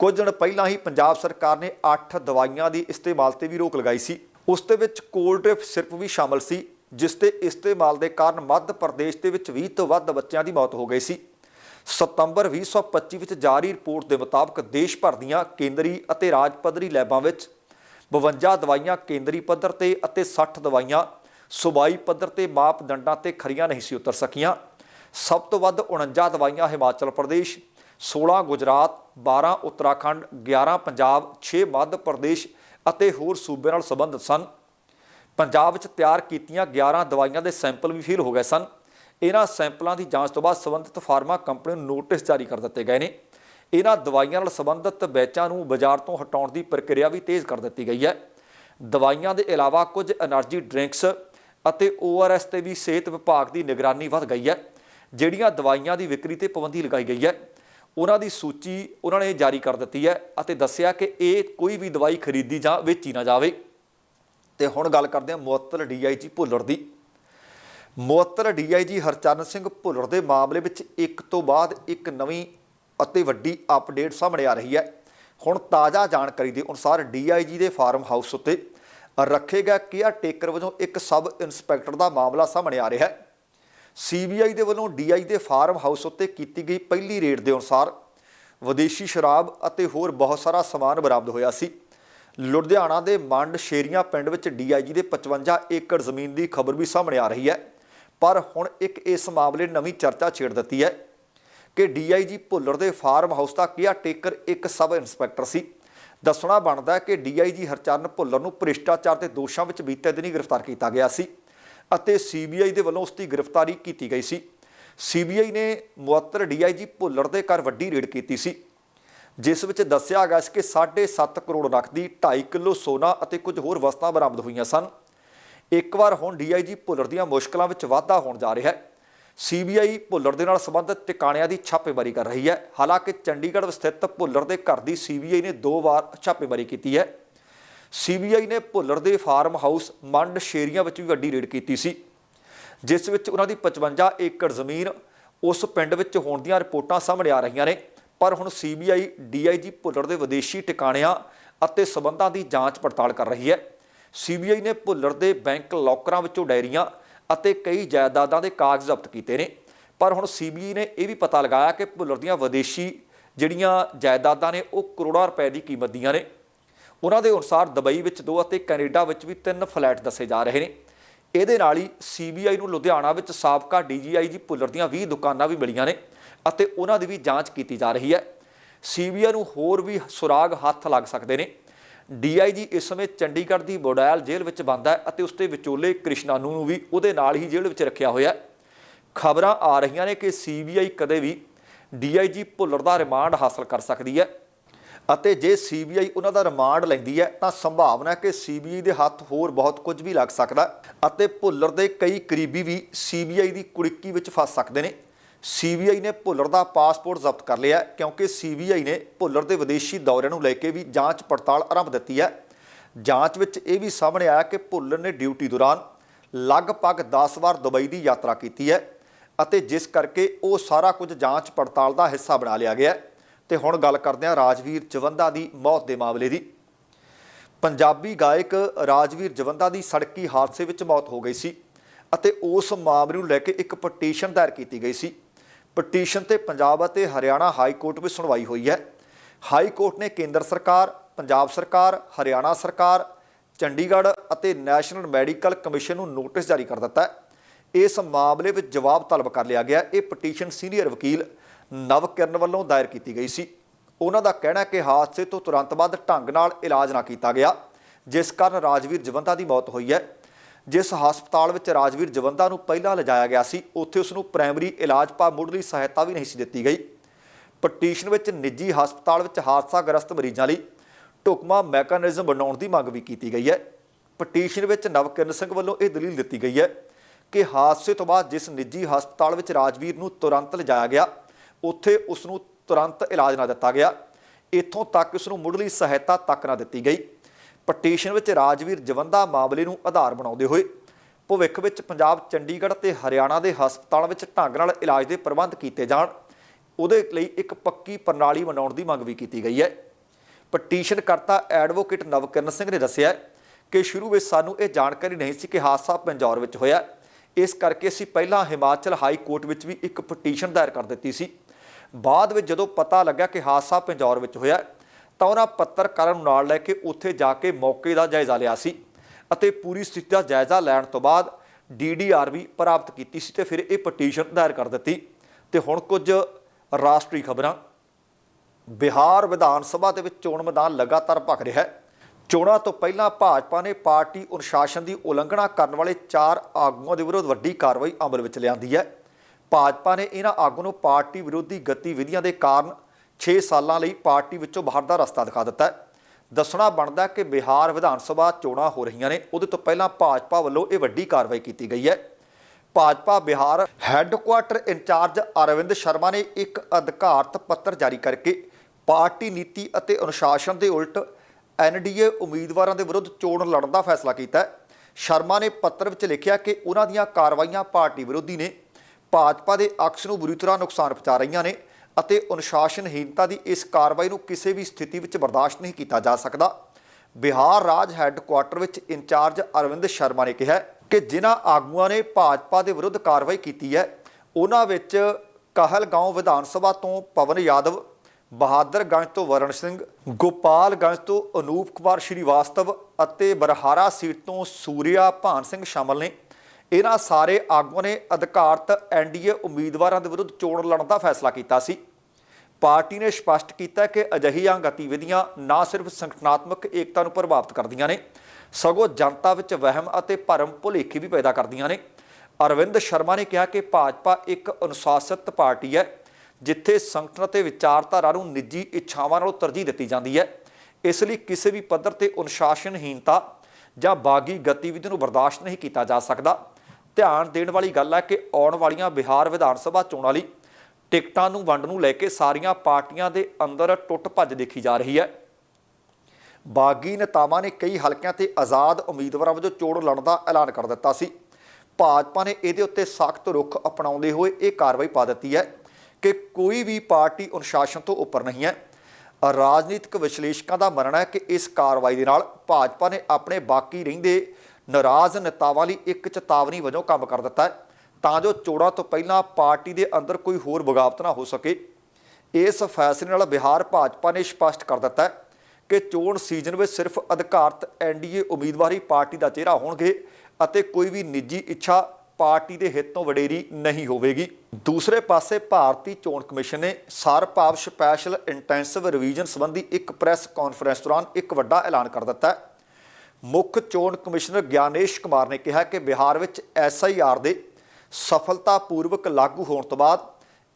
Speaker 1: ਕੁਝ ਦਿਨ ਪਹਿਲਾਂ ਹੀ ਪੰਜਾਬ ਸਰਕਾਰ ਨੇ 8 ਦਵਾਈਆਂ ਦੀ ਇਸਤੇਮਾਲ ਤੇ ਵੀ ਰੋਕ ਲਗਾਈ ਸੀ। ਉਸ ਦੇ ਵਿੱਚ ਕੋਲਡ੍ਰਿਪ ਸਿਰਪ ਵੀ ਸ਼ਾਮਲ ਸੀ, ਜਿਸ ਦੇ ਇਸਤੇਮਾਲ ਦੇ ਕਾਰਨ ਮੱਧ ਪ੍ਰਦੇਸ਼ ਦੇ ਵਿੱਚ 20 ਤੋਂ ਵੱਧ ਬੱਚਿਆਂ ਦੀ ਮੌਤ ਹੋ ਗਈ ਸੀ। ਸਤੰਬਰ 2025 ਵਿੱਚ ਜਾਰੀ ਰਿਪੋਰਟ ਦੇ ਮੁਤਾਬਕ ਦੇਸ਼ ਭਰ ਦੀਆਂ ਕੇਂਦਰੀ ਅਤੇ ਰਾਜ ਪੱਧਰੀ ਲੈਬਾਂ ਵਿੱਚ 52 ਦਵਾਈਆਂ ਕੇਂਦਰੀ ਪੱਧਰ ਤੇ ਅਤੇ 60 ਦਵਾਈਆਂ ਸੂਬਾਈ ਪੱਧਰ ਤੇ ਮਾਪਦੰਡਾਂ ਤੇ ਖਰੀਆਂ ਨਹੀਂ ਸੀ ਉਤਰ ਸਕੀਆਂ। ਸਭ ਤੋਂ ਵੱਧ 49 ਦਵਾਈਆਂ ਹਿਮਾਚਲ ਪ੍ਰਦੇਸ਼ 16 ਗੁਜਰਾਤ 12 ਉੱਤਰਾਖੰਡ 11 ਪੰਜਾਬ 6 ਮੱਧ ਪ੍ਰਦੇਸ਼ ਅਤੇ ਹੋਰ ਸੂਬਿਆਂ ਨਾਲ ਸੰਬੰਧਿਤ ਸਨ। ਪੰਜਾਬ ਵਿੱਚ ਤਿਆਰ ਕੀਤੀਆਂ 11 ਦਵਾਈਆਂ ਦੇ ਸੈਂਪਲ ਵੀ ਫੇਲ ਹੋ ਗਏ ਸਨ। ਇਹਨਾਂ ਸੈਂਪਲਾਂ ਦੀ ਜਾਂਚ ਤੋਂ ਬਾਅਦ ਸਬੰਧਤ ਫਾਰਮਾ ਕੰਪਨੀ ਨੂੰ ਨੋਟਿਸ ਜਾਰੀ ਕਰ ਦਿੱਤੇ ਗਏ ਨੇ। ਇਹਨਾਂ ਦਵਾਈਆਂ ਨਾਲ ਸਬੰਧਤ ਬੈਚਾਂ ਨੂੰ ਬਾਜ਼ਾਰ ਤੋਂ ਹਟਾਉਣ ਦੀ ਪ੍ਰਕਿਰਿਆ ਵੀ ਤੇਜ਼ ਕਰ ਦਿੱਤੀ ਗਈ ਹੈ। ਦਵਾਈਆਂ ਦੇ ਇਲਾਵਾ ਕੁਝ એનર્ਜੀ ਡਰਿੰਕਸ ਅਤੇ ORS ਤੇ ਵੀ ਸਿਹਤ ਵਿਭਾਗ ਦੀ ਨਿਗਰਾਨੀ ਵੱਧ ਗਈ ਹੈ, ਜਿਹੜੀਆਂ ਦਵਾਈਆਂ ਦੀ ਵਿਕਰੀ ਤੇ ਪਾਬੰਦੀ ਲਗਾਈ ਗਈ ਹੈ। ਉਹਨਾਂ ਦੀ ਸੂਚੀ ਉਹਨਾਂ ਨੇ ਜਾਰੀ ਕਰ ਦਿੱਤੀ ਹੈ ਅਤੇ ਦੱਸਿਆ ਕਿ ਇਹ ਕੋਈ ਵੀ ਦਵਾਈ ਖਰੀਦੀ ਜਾਂ ਵੇਚੀ ਨਾ ਜਾਵੇ। ਤੇ ਹੁਣ ਗੱਲ ਕਰਦੇ ਹਾਂ ਮੁਅੱਤਲ ਡੀਆਈਜੀ ਭੁੱਲੜ ਦੀ। ਮੁਅੱਤਲ ਡੀਆਈਜੀ ਹਰਚਰਨ ਸਿੰਘ ਭੁੱਲਰ ਦੇ ਮਾਮਲੇ ਵਿੱਚ ਇੱਕ ਤੋਂ ਬਾਅਦ ਇੱਕ ਨਵੀਂ ਅਤੇ ਵੱਡੀ ਅਪਡੇਟ ਸਾਹਮਣੇ ਆ ਰਹੀ ਹੈ। ਹੁਣ ਤਾਜ਼ਾ ਜਾਣਕਾਰੀ ਦੇ ਅਨੁਸਾਰ ਡੀਆਈਜੀ ਦੇ ਫਾਰਮ ਹਾਊਸ ਉੱਤੇ ਰੱਖੇ ਗਏ ਕੇਅਰ ਟੇਕਰ ਵਜੋਂ ਇੱਕ ਸਬ ਇੰਸਪੈਕਟਰ ਦਾ ਮਾਮਲਾ ਸਾਹਮਣੇ ਆ ਰਿਹਾ ਹੈ। ਸੀਬੀਆਈ ਦੇ ਵੱਲੋਂ ਡੀਆਈ ਦੇ ਫਾਰਮ ਹਾਊਸ ਉੱਤੇ ਕੀਤੀ ਗਈ ਪਹਿਲੀ ਰੇਡ ਦੇ ਅਨੁਸਾਰ ਵਿਦੇਸ਼ੀ ਸ਼ਰਾਬ ਅਤੇ ਹੋਰ ਬਹੁਤ ਸਾਰਾ ਸਮਾਨ ਬਰਾਮਦ ਹੋਇਆ ਸੀ। ਲੁਧਿਆਣਾ ਦੇ ਮੰਡ ਸ਼ੇਰੀਆਂ ਪਿੰਡ ਵਿੱਚ ਡੀਆਈਜੀ ਦੇ 55 ਏਕੜ ਜ਼ਮੀਨ ਦੀ ਖਬਰ ਵੀ ਸਾਹਮਣੇ ਆ ਰਹੀ ਹੈ। ਪਰ ਹੁਣ ਇੱਕ ਇਸ ਮਾਮਲੇ ਨਵੀਂ ਚਰਚਾ ਛੇੜ ਦਿੱਤੀ ਹੈ ਕਿ ਡੀਆਈਜੀ ਭੁੱਲਰ ਦੇ ਫਾਰਮ ਹਾਊਸ ਦਾ ਕੀਆ ਟੇਕਰ ਇੱਕ ਸਬ ਇੰਸਪੈਕਟਰ ਸੀ। ਦੱਸਣਾ ਬਣਦਾ ਹੈ ਕਿ ਡੀਆਈਜੀ ਹਰਚਰਨ ਭੁੱਲਰ ਨੂੰ ਭ੍ਰਿਸ਼ਟਾਚਾਰ ਦੇ ਦੋਸ਼ਾਂ ਵਿੱਚ ਬੀਤੇ ਦਿਨੀ ਗ੍ਰਿਫਤਾਰ ਕੀਤਾ ਗਿਆ ਸੀ ਅਤੇ ਸੀਬੀਆਈ ਦੇ ਵੱਲੋਂ ਉਸ ਦੀ ਗ੍ਰਿਫਤਾਰੀ ਕੀਤੀ ਗਈ ਸੀ। ਸੀਬੀਆਈ ਨੇ ਮੁਅੱਤਰ ਡੀਆਈਜੀ ਭੁੱਲਰ ਦੇ ਘਰ ਵੱਡੀ ਰੇਡ ਕੀਤੀ ਸੀ, ਜਿਸ ਵਿੱਚ ਦੱਸਿਆ ਗਿਆ ਸੀ ਕਿ 7.5 ਕਰੋੜ ਨਕਦੀ 2.5 ਕਿਲੋ ਸੋਨਾ ਅਤੇ ਕੁਝ ਹੋਰ ਵਸਤਾਂ ਬਰਾਮਦ ਹੋਈਆਂ ਸਨ। ਇੱਕ ਵਾਰ ਹੁਣ ਡੀਆਈਜੀ ਭੁੱਲਰ ਦੀਆਂ ਮੁਸ਼ਕਲਾਂ ਵਿੱਚ ਵਾਧਾ ਹੋਣ ਜਾ ਰਿਹਾ ਹੈ। ਸੀਬੀਆਈ ਭੁੱਲਰ ਦੇ ਨਾਲ ਸੰਬੰਧਿਤ ਟਿਕਾਣਿਆਂ ਦੀ ਛਾਪੇਮਾਰੀ ਕਰ ਰਹੀ ਹੈ। ਹਾਲਾਂਕਿ ਚੰਡੀਗੜ੍ਹ ਸਥਿਤ ਭੁੱਲਰ ਦੇ ਘਰ ਦੀ ਸੀਬੀਆਈ ਨੇ ਦੋ ਵਾਰ ਛਾਪੇਮਾਰੀ ਕੀਤੀ ਹੈ। ਸੀਬੀਆਈ ਨੇ ਭੁੱਲਰ ਦੇ ਫਾਰਮ ਹਾਊਸ ਮੰਡ ਸ਼ੇਰੀਆਂ ਵਿੱਚ ਵੀ ਵੱਡੀ ਰੇਡ ਕੀਤੀ ਸੀ, ਜਿਸ ਵਿੱਚ ਉਹਨਾਂ ਦੀ 55 ਏਕੜ ਜ਼ਮੀਨ ਉਸ ਪਿੰਡ ਵਿੱਚ ਹੋਣ ਦੀਆਂ ਰਿਪੋਰਟਾਂ ਸਾਹਮਣੇ ਆ ਰਹੀਆਂ ਨੇ। ਪਰ ਹੁਣ ਸੀਬੀਆਈ ਡੀਆਈਜੀ ਭੁੱਲਰ ਦੇ ਵਿਦੇਸ਼ੀ ਟਿਕਾਣਿਆਂ ਅਤੇ ਸਬੰਧਾਂ ਦੀ ਜਾਂਚ ਪੜਤਾਲ ਕਰ ਰਹੀ ਹੈ। ਸੀਬੀਆਈ ਨੇ ਭੁੱਲਰ ਦੇ ਬੈਂਕ ਲੌਕਰਾਂ ਵਿੱਚੋਂ ਡਾਇਰੀਆਂ ਅਤੇ ਕਈ ਜਾਇਦਾਦਾਂ ਦੇ ਕਾਗਜ਼ ਜ਼ਬਤ ਕੀਤੇ ਨੇ। ਪਰ ਹੁਣ ਸੀਬੀਆਈ ਨੇ ਇਹ ਵੀ ਪਤਾ ਲਗਾਇਆ ਕਿ ਭੁੱਲਰ ਦੀਆਂ ਵਿਦੇਸ਼ੀ ਜਿਹੜੀਆਂ ਜਾਇਦਾਦਾਂ ਨੇ, ਉਹ ਕਰੋੜਾਂ ਰੁਪਏ ਦੀ ਕੀਮਤ ਦੀਆਂ ਨੇ। ਉਹਨਾਂ ਦੇ ਅਨੁਸਾਰ ਦੁਬਈ ਵਿੱਚ ਦੋ ਅਤੇ ਕੈਨੇਡਾ ਵਿੱਚ ਵੀ ਤਿੰਨ ਫਲੈਟ ਦੱਸੇ ਜਾ ਰਹੇ ਨੇ। ਇਹਦੇ ਨਾਲ ਹੀ ਸੀਬੀਆਈ ਨੂੰ ਲੁਧਿਆਣਾ ਵਿੱਚ ਸਾਬਕਾ ਡੀਜੀਆਈਜੀ ਭੁੱਲਰ ਦੀਆਂ 20 ਦੁਕਾਨਾਂ ਵੀ ਮਿਲੀਆਂ ਨੇ ਅਤੇ ਉਹਨਾਂ ਦੀ ਵੀ ਜਾਂਚ ਕੀਤੀ ਜਾ ਰਹੀ ਹੈ। ਸੀਬੀਆਈ ਨੂੰ ਹੋਰ ਵੀ ਸੁਰਾਗ ਹੱਥ ਲੱਗ ਸਕਦੇ ਨੇ। ਡੀਆਈਜੀ ਇਸ ਸਮੇਂ ਚੰਡੀਗੜ੍ਹ ਦੀ ਬੋਡਾਇਲ ਜੇਲ੍ਹ ਵਿੱਚ ਬੰਦ ਹੈ ਅਤੇ ਉਸ ਦੇ ਵਿਚੋਲੇ ਕ੍ਰਿਸ਼ਨਾਨੂ ਨੂੰ ਵੀ ਉਹਦੇ ਨਾਲ ਹੀ ਜੇਲ੍ਹ ਵਿੱਚ ਰੱਖਿਆ ਹੋਇਆ ਖਬਰਾਂ ਆ ਰਹੀਆਂ ਨੇ ਕਿ ਸੀਬੀਆਈ ਕਦੇ ਵੀ ਡੀਆਈਜੀ ਭੁੱਲਰ ਦਾ ਰਿਮਾਂਡ ਹਾਸਲ ਕਰ ਸਕਦੀ ਹੈ ਅਤੇ ਜੇ ਸੀਬੀਆਈ ਉਹਨਾਂ ਦਾ ਰਿਮਾਂਡ ਲੈਂਦੀ ਹੈ ਤਾਂ ਸੰਭਾਵਨਾ ਹੈ ਕਿ ਸੀਬੀਆਈ ਦੇ ਹੱਥ ਹੋਰ ਬਹੁਤ ਕੁਝ ਵੀ ਲੱਗ ਸਕਦਾ ਅਤੇ ਭੁੱਲਰ ਦੇ ਕਈ ਕਰੀਬੀ ਵੀ ਸੀਬੀਆਈ ਦੀ ਕੁੜਿੱਕੀ ਵਿੱਚ ਫਸ ਸਕਦੇ ਨੇ। ਸੀਬੀਆਈ ਨੇ ਭੁੱਲਰ ਦਾ ਪਾਸਪੋਰਟ ਜ਼ਬਤ ਕਰ ਲਿਆ ਹੈ ਕਿਉਂਕਿ ਸੀਬੀਆਈ ਨੇ ਭੁੱਲਰ ਦੇ ਵਿਦੇਸ਼ੀ ਦੌਰਿਆਂ ਨੂੰ ਲੈ ਕੇ ਵੀ ਜਾਂਚ ਪੜਤਾਲ ਆਰੰਭ ਦਿੱਤੀ ਹੈ। ਜਾਂਚ ਵਿੱਚ ਇਹ ਵੀ ਸਾਹਮਣੇ ਆਇਆ ਕਿ ਭੁੱਲਰ ਨੇ ਡਿਊਟੀ ਦੌਰਾਨ ਲਗਭਗ 10 ਵਾਰ ਦੁਬਈ ਦੀ ਯਾਤਰਾ ਕੀਤੀ ਹੈ ਅਤੇ ਜਿਸ ਕਰਕੇ ਉਹ ਸਾਰਾ ਕੁਝ ਜਾਂਚ ਪੜਤਾਲ ਦਾ ਹਿੱਸਾ ਬਣਾ ਲਿਆ ਗਿਆ ਹੈ। ਤੇ ਹੁਣ ਗੱਲ ਕਰਦੇ ਹਾਂ ਰਾਜਵੀਰ ਜਵੰਦਾ ਦੀ ਮੌਤ ਦੇ ਮਾਮਲੇ ਦੀ। ਪੰਜਾਬੀ ਗਾਇਕ ਰਾਜਵੀਰ ਜਵੰਦਾ ਦੀ ਸੜਕੀ ਹਾਦਸੇ ਵਿੱਚ ਮੌਤ ਹੋ ਗਈ ਸੀ ਅਤੇ ਉਸ ਮਾਮਲੇ ਨੂੰ ਲੈ ਕੇ ਇੱਕ ਪਟੀਸ਼ਨ ਦਾਇਰ ਕੀਤੀ ਗਈ ਸੀ। ਪਟੀਸ਼ਨ ਤੇ ਪੰਜਾਬ ਅਤੇ ਹਰਿਆਣਾ ਹਾਈ ਕੋਰਟ ਵਿੱਚ ਸੁਣਵਾਈ ਹੋਈ ਹੈ। ਹਾਈ ਕੋਰਟ ਨੇ ਕੇਂਦਰ ਸਰਕਾਰ, ਪੰਜਾਬ ਸਰਕਾਰ, ਹਰਿਆਣਾ ਸਰਕਾਰ, ਚੰਡੀਗੜ੍ਹ ਅਤੇ ਨੈਸ਼ਨਲ ਮੈਡੀਕਲ ਕਮਿਸ਼ਨ ਨੂੰ ਨੋਟਿਸ ਜਾਰੀ ਕਰ ਦਿੱਤਾ ਹੈ। ਇਸ ਮਾਮਲੇ ਵਿੱਚ ਜਵਾਬ ਤਲਬ ਕਰ ਲਿਆ ਗਿਆ। ਇਹ ਪਟੀਸ਼ਨ ਸੀਨੀਅਰ ਵਕੀਲ ਨਵ ਕਿਰਨ ਵੱਲੋਂ ਦਾਇਰ ਕੀਤੀ ਗਈ ਸੀ। ਉਹਨਾਂ ਦਾ ਕਹਿਣਾ ਹੈ ਕਿ ਹਾਦਸੇ ਤੋਂ ਤੁਰੰਤ ਬਾਅਦ ਢੰਗ ਨਾਲ ਇਲਾਜ ਨਾ ਕੀਤਾ ਗਿਆ, ਜਿਸ ਕਾਰਨ ਰਾਜਵੀਰ ਜਵੰਤਾ ਦੀ ਮੌਤ ਹੋਈ ਹੈ। ਜਿਸ ਹਸਪਤਾਲ ਵਿੱਚ ਰਾਜਵੀਰ ਜਵੰਦਾ ਨੂੰ ਪਹਿਲਾਂ ਲਿਜਾਇਆ ਗਿਆ ਸੀ, ਉੱਥੇ ਉਸ ਨੂੰ ਪ੍ਰਾਇਮਰੀ ਇਲਾਜ ਪਾ ਮੁੱਢਲੀ ਸਹਾਇਤਾ ਵੀ ਨਹੀਂ ਸੀ ਦਿੱਤੀ ਗਈ। ਪਟੀਸ਼ਨ ਵਿੱਚ ਨਿੱਜੀ ਹਸਪਤਾਲ ਵਿੱਚ ਹਾਦਸਾਗ੍ਰਸਤ ਮਰੀਜ਼ਾਂ ਲਈ ਢੁਕਮਾ ਮੈਕੈਨਿਜ਼ਮ ਬਣਾਉਣ ਦੀ ਮੰਗ ਵੀ ਕੀਤੀ ਗਈ ਹੈ। ਪਟੀਸ਼ਨ ਵਿੱਚ ਨਵਕਿਰਨ ਸਿੰਘ ਵੱਲੋਂ ਇਹ ਦਲੀਲ ਦਿੱਤੀ ਗਈ ਹੈ ਕਿ ਹਾਦਸੇ ਤੋਂ ਬਾਅਦ ਜਿਸ ਨਿੱਜੀ ਹਸਪਤਾਲ ਵਿੱਚ ਰਾਜਵੀਰ ਨੂੰ ਤੁਰੰਤ ਲਿਜਾਇਆ ਗਿਆ, ਉੱਥੇ ਉਸ ਨੂੰ ਤੁਰੰਤ ਇਲਾਜ ਨਾ ਦਿੱਤਾ ਗਿਆ। ਇੱਥੋਂ ਤੱਕ ਉਸ ਨੂੰ ਮੁੱਢਲੀ ਸਹਾਇਤਾ ਤੱਕ ਨਾ ਦਿੱਤੀ ਗਈ। ਪਟੀਸ਼ਨ ਵਿੱਚ ਰਾਜਵੀਰ ਜਵੰਦਾ ਮਾਮਲੇ ਨੂੰ ਆਧਾਰ ਬਣਾਉਂਦੇ ਹੋਏ, ਭਵਿੱਖ ਵਿੱਚ ਪੰਜਾਬ, ਚੰਡੀਗੜ੍ਹ ਤੇ ਹਰਿਆਣਾ ਦੇ ਹਸਪਤਾਲਾਂ ਵਿੱਚ ਢੰਗ ਨਾਲ ਇਲਾਜ ਦੇ ਪ੍ਰਬੰਧ ਕੀਤੇ ਜਾਣ, ਉਹਦੇ ਲਈ ਇੱਕ ਪੱਕੀ ਪ੍ਰਣਾਲੀ ਬਣਾਉਣ ਦੀ ਮੰਗ ਵੀ ਕੀਤੀ ਗਈ ਹੈ। ਪਟੀਸ਼ਨ ਕਰਤਾ ਐਡਵੋਕੇਟ ਨਵਕਿਰਨ ਸਿੰਘ ਨੇ ਦੱਸਿਆ ਕਿ ਸ਼ੁਰੂ ਵਿੱਚ ਸਾਨੂੰ ਇਹ ਜਾਣਕਾਰੀ ਨਹੀਂ ਸੀ ਕਿ ਹਾਦਸਾ ਪੰਜੌਰ ਵਿੱਚ ਹੋਇਆ। ਇਸ ਕਰਕੇ ਅਸੀਂ ਪਹਿਲਾਂ ਹਿਮਾਚਲ ਹਾਈ ਕੋਰਟ ਵਿੱਚ ਵੀ ਇੱਕ ਪਟੀਸ਼ਨ ਦਾਇਰ ਕਰ ਦਿੱਤੀ ਸੀ। ਬਾਅਦ ਵਿੱਚ ਜਦੋਂ ਪਤਾ ਲੱਗਾ ਕਿ ਹਾਦਸਾ ਪੰਜੌਰ ਵਿੱਚ ਹੋਇਆ ਤਾਂ ਉਹਨਾਂ ਪੱਤਰਕਾਰਾਂ ਨੂੰ ਨਾਲ ਲੈ ਕੇ ਉੱਥੇ ਜਾ ਕੇ ਮੌਕੇ ਦਾ ਜਾਇਜ਼ਾ ਲਿਆ ਸੀ ਅਤੇ ਪੂਰੀ ਸਥਿਤੀ ਦਾ ਜਾਇਜ਼ਾ ਲੈਣ ਤੋਂ ਬਾਅਦ ਡੀਡੀਆਰ ਵੀ ਪ੍ਰਾਪਤ ਕੀਤੀ ਸੀ ਤੇ ਫਿਰ ਇਹ ਪਟੀਸ਼ਨ ਦਾਇਰ ਕਰ ਦਿੱਤੀ। ਤੇ ਹੁਣ ਕੁਝ ਰਾਸ਼ਟਰੀ ਖਬਰਾਂ। ਬਿਹਾਰ ਵਿਧਾਨ ਸਭਾ ਦੇ ਵਿੱਚ ਚੋਣ ਮੈਦਾਨ ਲਗਾਤਾਰ ਭਖ ਰਿਹਾ ਹੈ। ਚੋਣਾਂ ਤੋਂ ਪਹਿਲਾਂ ਭਾਜਪਾ ਨੇ ਪਾਰਟੀ ਅਨੁਸ਼ਾਸਨ ਦੀ ਉਲੰਘਣਾ ਕਰਨ ਵਾਲੇ ਚਾਰ ਆਗੂਆਂ ਦੇ ਵਿਰੁੱਧ ਵੱਡੀ ਕਾਰਵਾਈ ਅਮਲ ਵਿੱਚ ਲਿਆਂਦੀ ਹੈ। ਭਾਜਪਾ ਨੇ ਇਹਨਾਂ ਆਗੂ ਨੂੰ ਪਾਰਟੀ ਵਿਰੋਧੀ ਗਤੀਵਿਧੀਆਂ ਦੇ ਕਾਰਨ 6 ਸਾਲਾਂ ਲਈ ਪਾਰਟੀ ਵਿੱਚੋਂ ਬਾਹਰ ਦਾ ਰਸਤਾ ਦਿਖਾ ਦਿੱਤਾ ਹੈ। ਦੱਸਣਾ ਬਣਦਾ ਕਿ ਬਿਹਾਰ ਵਿਧਾਨ ਸਭਾ ਚੋਣਾਂ ਹੋ ਰਹੀਆਂ ਨੇ। ਉਹਦੇ ਤੋਂ ਪਹਿਲਾਂ ਭਾਜਪਾ ਵੱਲੋਂ ਇਹ ਵੱਡੀ ਕਾਰਵਾਈ ਕੀਤੀ ਗਈ ਹੈ। ਭਾਜਪਾ ਬਿਹਾਰ ਹੈੱਡਕੁਆਟਰ ਇੰਚਾਰਜ ਅਰਵਿੰਦ ਸ਼ਰਮਾ ਨੇ ਇੱਕ ਅਧਿਕਾਰਤ ਪੱਤਰ ਜਾਰੀ ਕਰਕੇ ਪਾਰਟੀ ਨੀਤੀ ਅਤੇ ਅਨੁਸ਼ਾਸਨ ਦੇ ਉਲਟ ਐਨਡੀਏ ਉਮੀਦਵਾਰਾਂ ਦੇ ਵਿਰੁੱਧ ਚੋਣ ਲੜਨ ਦਾ ਫੈਸਲਾ ਕੀਤਾ ਸ਼ਰਮਾ ਨੇ ਪੱਤਰ ਵਿੱਚ ਲਿਖਿਆ ਕਿ ਉਹਨਾਂ ਦੀਆਂ ਕਾਰਵਾਈਆਂ ਪਾਰਟੀ ਵਿਰੋਧੀ ਨੇ। ਭਾਜਪਾ ਦੇ ਅਕਸ ਨੂੰ ਬੁਰੀ ਤਰ੍ਹਾਂ ਨੁਕਸਾਨ ਪਹੁੰਚਾ ਰਹੀਆਂ ਨੇ। ਅਤੇ ਅਨੁਸ਼ਾਸਨਹੀਨਤਾ ਦੀ ਇਸ ਕਾਰਵਾਈ ਨੂੰ ਕਿਸੇ ਵੀ ਸਥਿਤੀ ਵਿੱਚ ਬਰਦਾਸ਼ਤ ਨਹੀਂ ਕੀਤਾ ਜਾ ਸਕਦਾ। ਬਿਹਾਰ ਰਾਜ ਹੈੱਡਕੁਆਟਰ ਵਿੱਚ ਇੰਚਾਰਜ ਅਰਵਿੰਦ ਸ਼ਰਮਾ ਨੇ ਕਿਹਾ ਕਿ ਜਿਨ੍ਹਾਂ ਆਗੂਆਂ ਨੇ ਭਾਜਪਾ ਦੇ ਵਿਰੁੱਧ ਕਾਰਵਾਈ ਕੀਤੀ ਹੈ, ਉਹਨਾਂ ਵਿੱਚ ਕਹਲਗਾঁव ਵਿਧਾਨ ਸਭਾ ਤੋਂ ਪਵਨ ਯਾਦਵ, ਬਹਾਦਰਗੰਜ ਤੋਂ ਵਰਣ ਸਿੰਘ, ਗੋਪਾਲਗੰਜ ਤੋਂ ਅਨੂਪ ਕੁਮਾਰ ਸ਼੍ਰੀਵਾਸਤਵ ਅਤੇ ਬਰਹਾਰਾ ਸੀਟ ਤੋਂ ਸੂਰਿਆ ਭਾਨ ਸਿੰਘ ਸ਼ਾਮਲ ਨੇ। ਇਹਨਾਂ ਸਾਰੇ ਆਗੂਆਂ ਨੇ ਅਧਿਕਾਰਤ ਐਨਡੀਏ ਉਮੀਦਵਾਰਾਂ ਦੇ ਵਿਰੁੱਧ ਚੋਣ ਲੜਨ ਦਾ ਫੈਸਲਾ ਕੀਤਾ ਸੀ। ਪਾਰਟੀ ਨੇ ਸਪਸ਼ਟ ਕੀਤਾ ਕਿ ਅਜਿਹੀਆਂ ਗਤੀਵਿਧੀਆਂ ਨਾ ਸਿਰਫ ਸੰਗਠਨਾਤਮਕ ਏਕਤਾ ਨੂੰ ਪ੍ਰਭਾਵਿਤ ਕਰਦੀਆਂ ਨੇ, ਸਗੋਂ ਜਨਤਾ ਵਿੱਚ ਵਹਿਮ ਅਤੇ ਭਰਮ ਭੁਲੇਖੇ ਵੀ ਪੈਦਾ ਕਰਦੀਆਂ ਨੇ। ਅਰਵਿੰਦ ਸ਼ਰਮਾ ਨੇ ਕਿਹਾ ਕਿ ਭਾਜਪਾ ਇੱਕ ਅਨੁਸ਼ਾਸਿਤ ਪਾਰਟੀ ਹੈ, ਜਿੱਥੇ ਸੰਗਠਨ ਅਤੇ ਵਿਚਾਰਧਾਰਾ ਨੂੰ ਨਿੱਜੀ ਇੱਛਾਵਾਂ ਨਾਲੋਂ ਤਰਜੀਹ ਦਿੱਤੀ ਜਾਂਦੀ ਹੈ। ਇਸ ਲਈ ਕਿਸੇ ਵੀ ਪੱਧਰ ਤੇ ਅਨੁਸ਼ਾਸਨਹੀਨਤਾ ਜਾਂ ਬਾਗੀ ਗਤੀਵਿਧੀ ਨੂੰ ਬਰਦਾਸ਼ਤ ਨਹੀਂ ਕੀਤਾ ਜਾ ਸਕਦਾ। ਧਿਆਨ ਦੇਣ ਵਾਲੀ ਗੱਲ ਹੈ ਕਿ ਆਉਣ ਵਾਲੀਆਂ ਬਿਹਾਰ ਵਿਧਾਨ ਸਭਾ ਚੋਣਾਂ ਲਈ ਟਿਕਟਾਂ ਨੂੰ, ਵੰਡ ਨੂੰ ਲੈ ਕੇ ਸਾਰੀਆਂ ਪਾਰਟੀਆਂ ਦੇ ਅੰਦਰ ਟੁੱਟ ਭੱਜ ਦੇਖੀ ਜਾ ਰਹੀ ਹੈ। ਬਾਗੀ ਨੇਤਾਵਾਂ ਨੇ ਕਈ ਹਲਕਿਆਂ ਤੇ ਆਜ਼ਾਦ ਉਮੀਦਵਾਰਾਂ ਵਜੋਂ ਚੋਣ ਲੜਨ ਦਾ ਐਲਾਨ ਕਰ ਦਿੱਤਾ ਸੀ। ਭਾਜਪਾ ਨੇ ਇਹਦੇ ਉੱਤੇ ਸਖਤ ਰੁਖ ਅਪਣਾਉਂਦੇ ਹੋਏ ਇਹ ਕਾਰਵਾਈ ਪਾ ਦਿੱਤੀ ਹੈ ਕਿ ਕੋਈ ਵੀ ਪਾਰਟੀ ਅਨੁਸ਼ਾਸਨ ਤੋਂ ਉੱਪਰ ਨਹੀਂ ਹੈ। ਰਾਜਨੀਤਿਕ ਵਿਸ਼ਲੇਸ਼ਕਾਂ ਦਾ ਮੰਨਣਾ ਹੈ ਕਿ ਇਸ ਕਾਰਵਾਈ ਦੇ ਨਾਲ ਭਾਜਪਾ ਨੇ ਆਪਣੇ ਬਾਕੀ ਰਹਿੰਦੇ ਨਾਰਾਜ਼ ਨੇਤਾਵਾਂ ਲਈ ਇੱਕ ਚੇਤਾਵਨੀ ਵਜੋਂ ਕੰਮ ਕਰ ਦਿੱਤਾ ਹੈ, ਤਾਂ ਜੋ ਚੋਣਾਂ ਤੋਂ ਪਹਿਲਾਂ ਪਾਰਟੀ ਦੇ ਅੰਦਰ ਕੋਈ ਹੋਰ ਬਗਾਵਤ ਨਾ ਹੋ ਸਕੇ। ਇਸ ਫੈਸਲੇ ਨਾਲ ਬਿਹਾਰ ਭਾਜਪਾ ਨੇ ਸਪਸ਼ਟ ਕਰ ਦਿੱਤਾ ਹੈ ਕਿ ਚੋਣ ਸੀਜ਼ਨ ਵਿੱਚ ਸਿਰਫ ਅਧਿਕਾਰਤ ਐਨਡੀਏ ਉਮੀਦਵਾਰ ਹੀ ਪਾਰਟੀ ਦਾ ਚਿਹਰਾ ਹੋਣਗੇ ਅਤੇ ਕੋਈ ਵੀ ਨਿੱਜੀ ਇੱਛਾ ਪਾਰਟੀ ਦੇ ਹਿੱਤ ਤੋਂ ਵਡੇਰੀ ਨਹੀਂ ਹੋਵੇਗੀ। ਦੂਸਰੇ ਪਾਸੇ ਭਾਰਤੀ ਚੋਣ ਕਮਿਸ਼ਨ ਨੇ ਸਰਪਾਵ ਸਪੈਸ਼ਲ ਇੰਟੈਂਸਿਵ ਰਿਵੀਜ਼ਨ ਸੰਬੰਧੀ ਇੱਕ ਪ੍ਰੈਸ ਕਾਨਫਰੰਸ ਦੌਰਾਨ ਇੱਕ ਵੱਡਾ ਐਲਾਨ ਕਰ ਦਿੱਤਾ ਮੁੱਖ ਚੋਣ ਕਮਿਸ਼ਨਰ ਗਿਆਨੇਸ਼ ਕੁਮਾਰ ਨੇ ਕਿਹਾ ਕਿ ਬਿਹਾਰ ਵਿੱਚ ਐਸਆਈਆਰ ਦੇ ਸਫਲਤਾਪੂਰਵਕ ਲਾਗੂ ਹੋਣ ਤੋਂ ਬਾਅਦ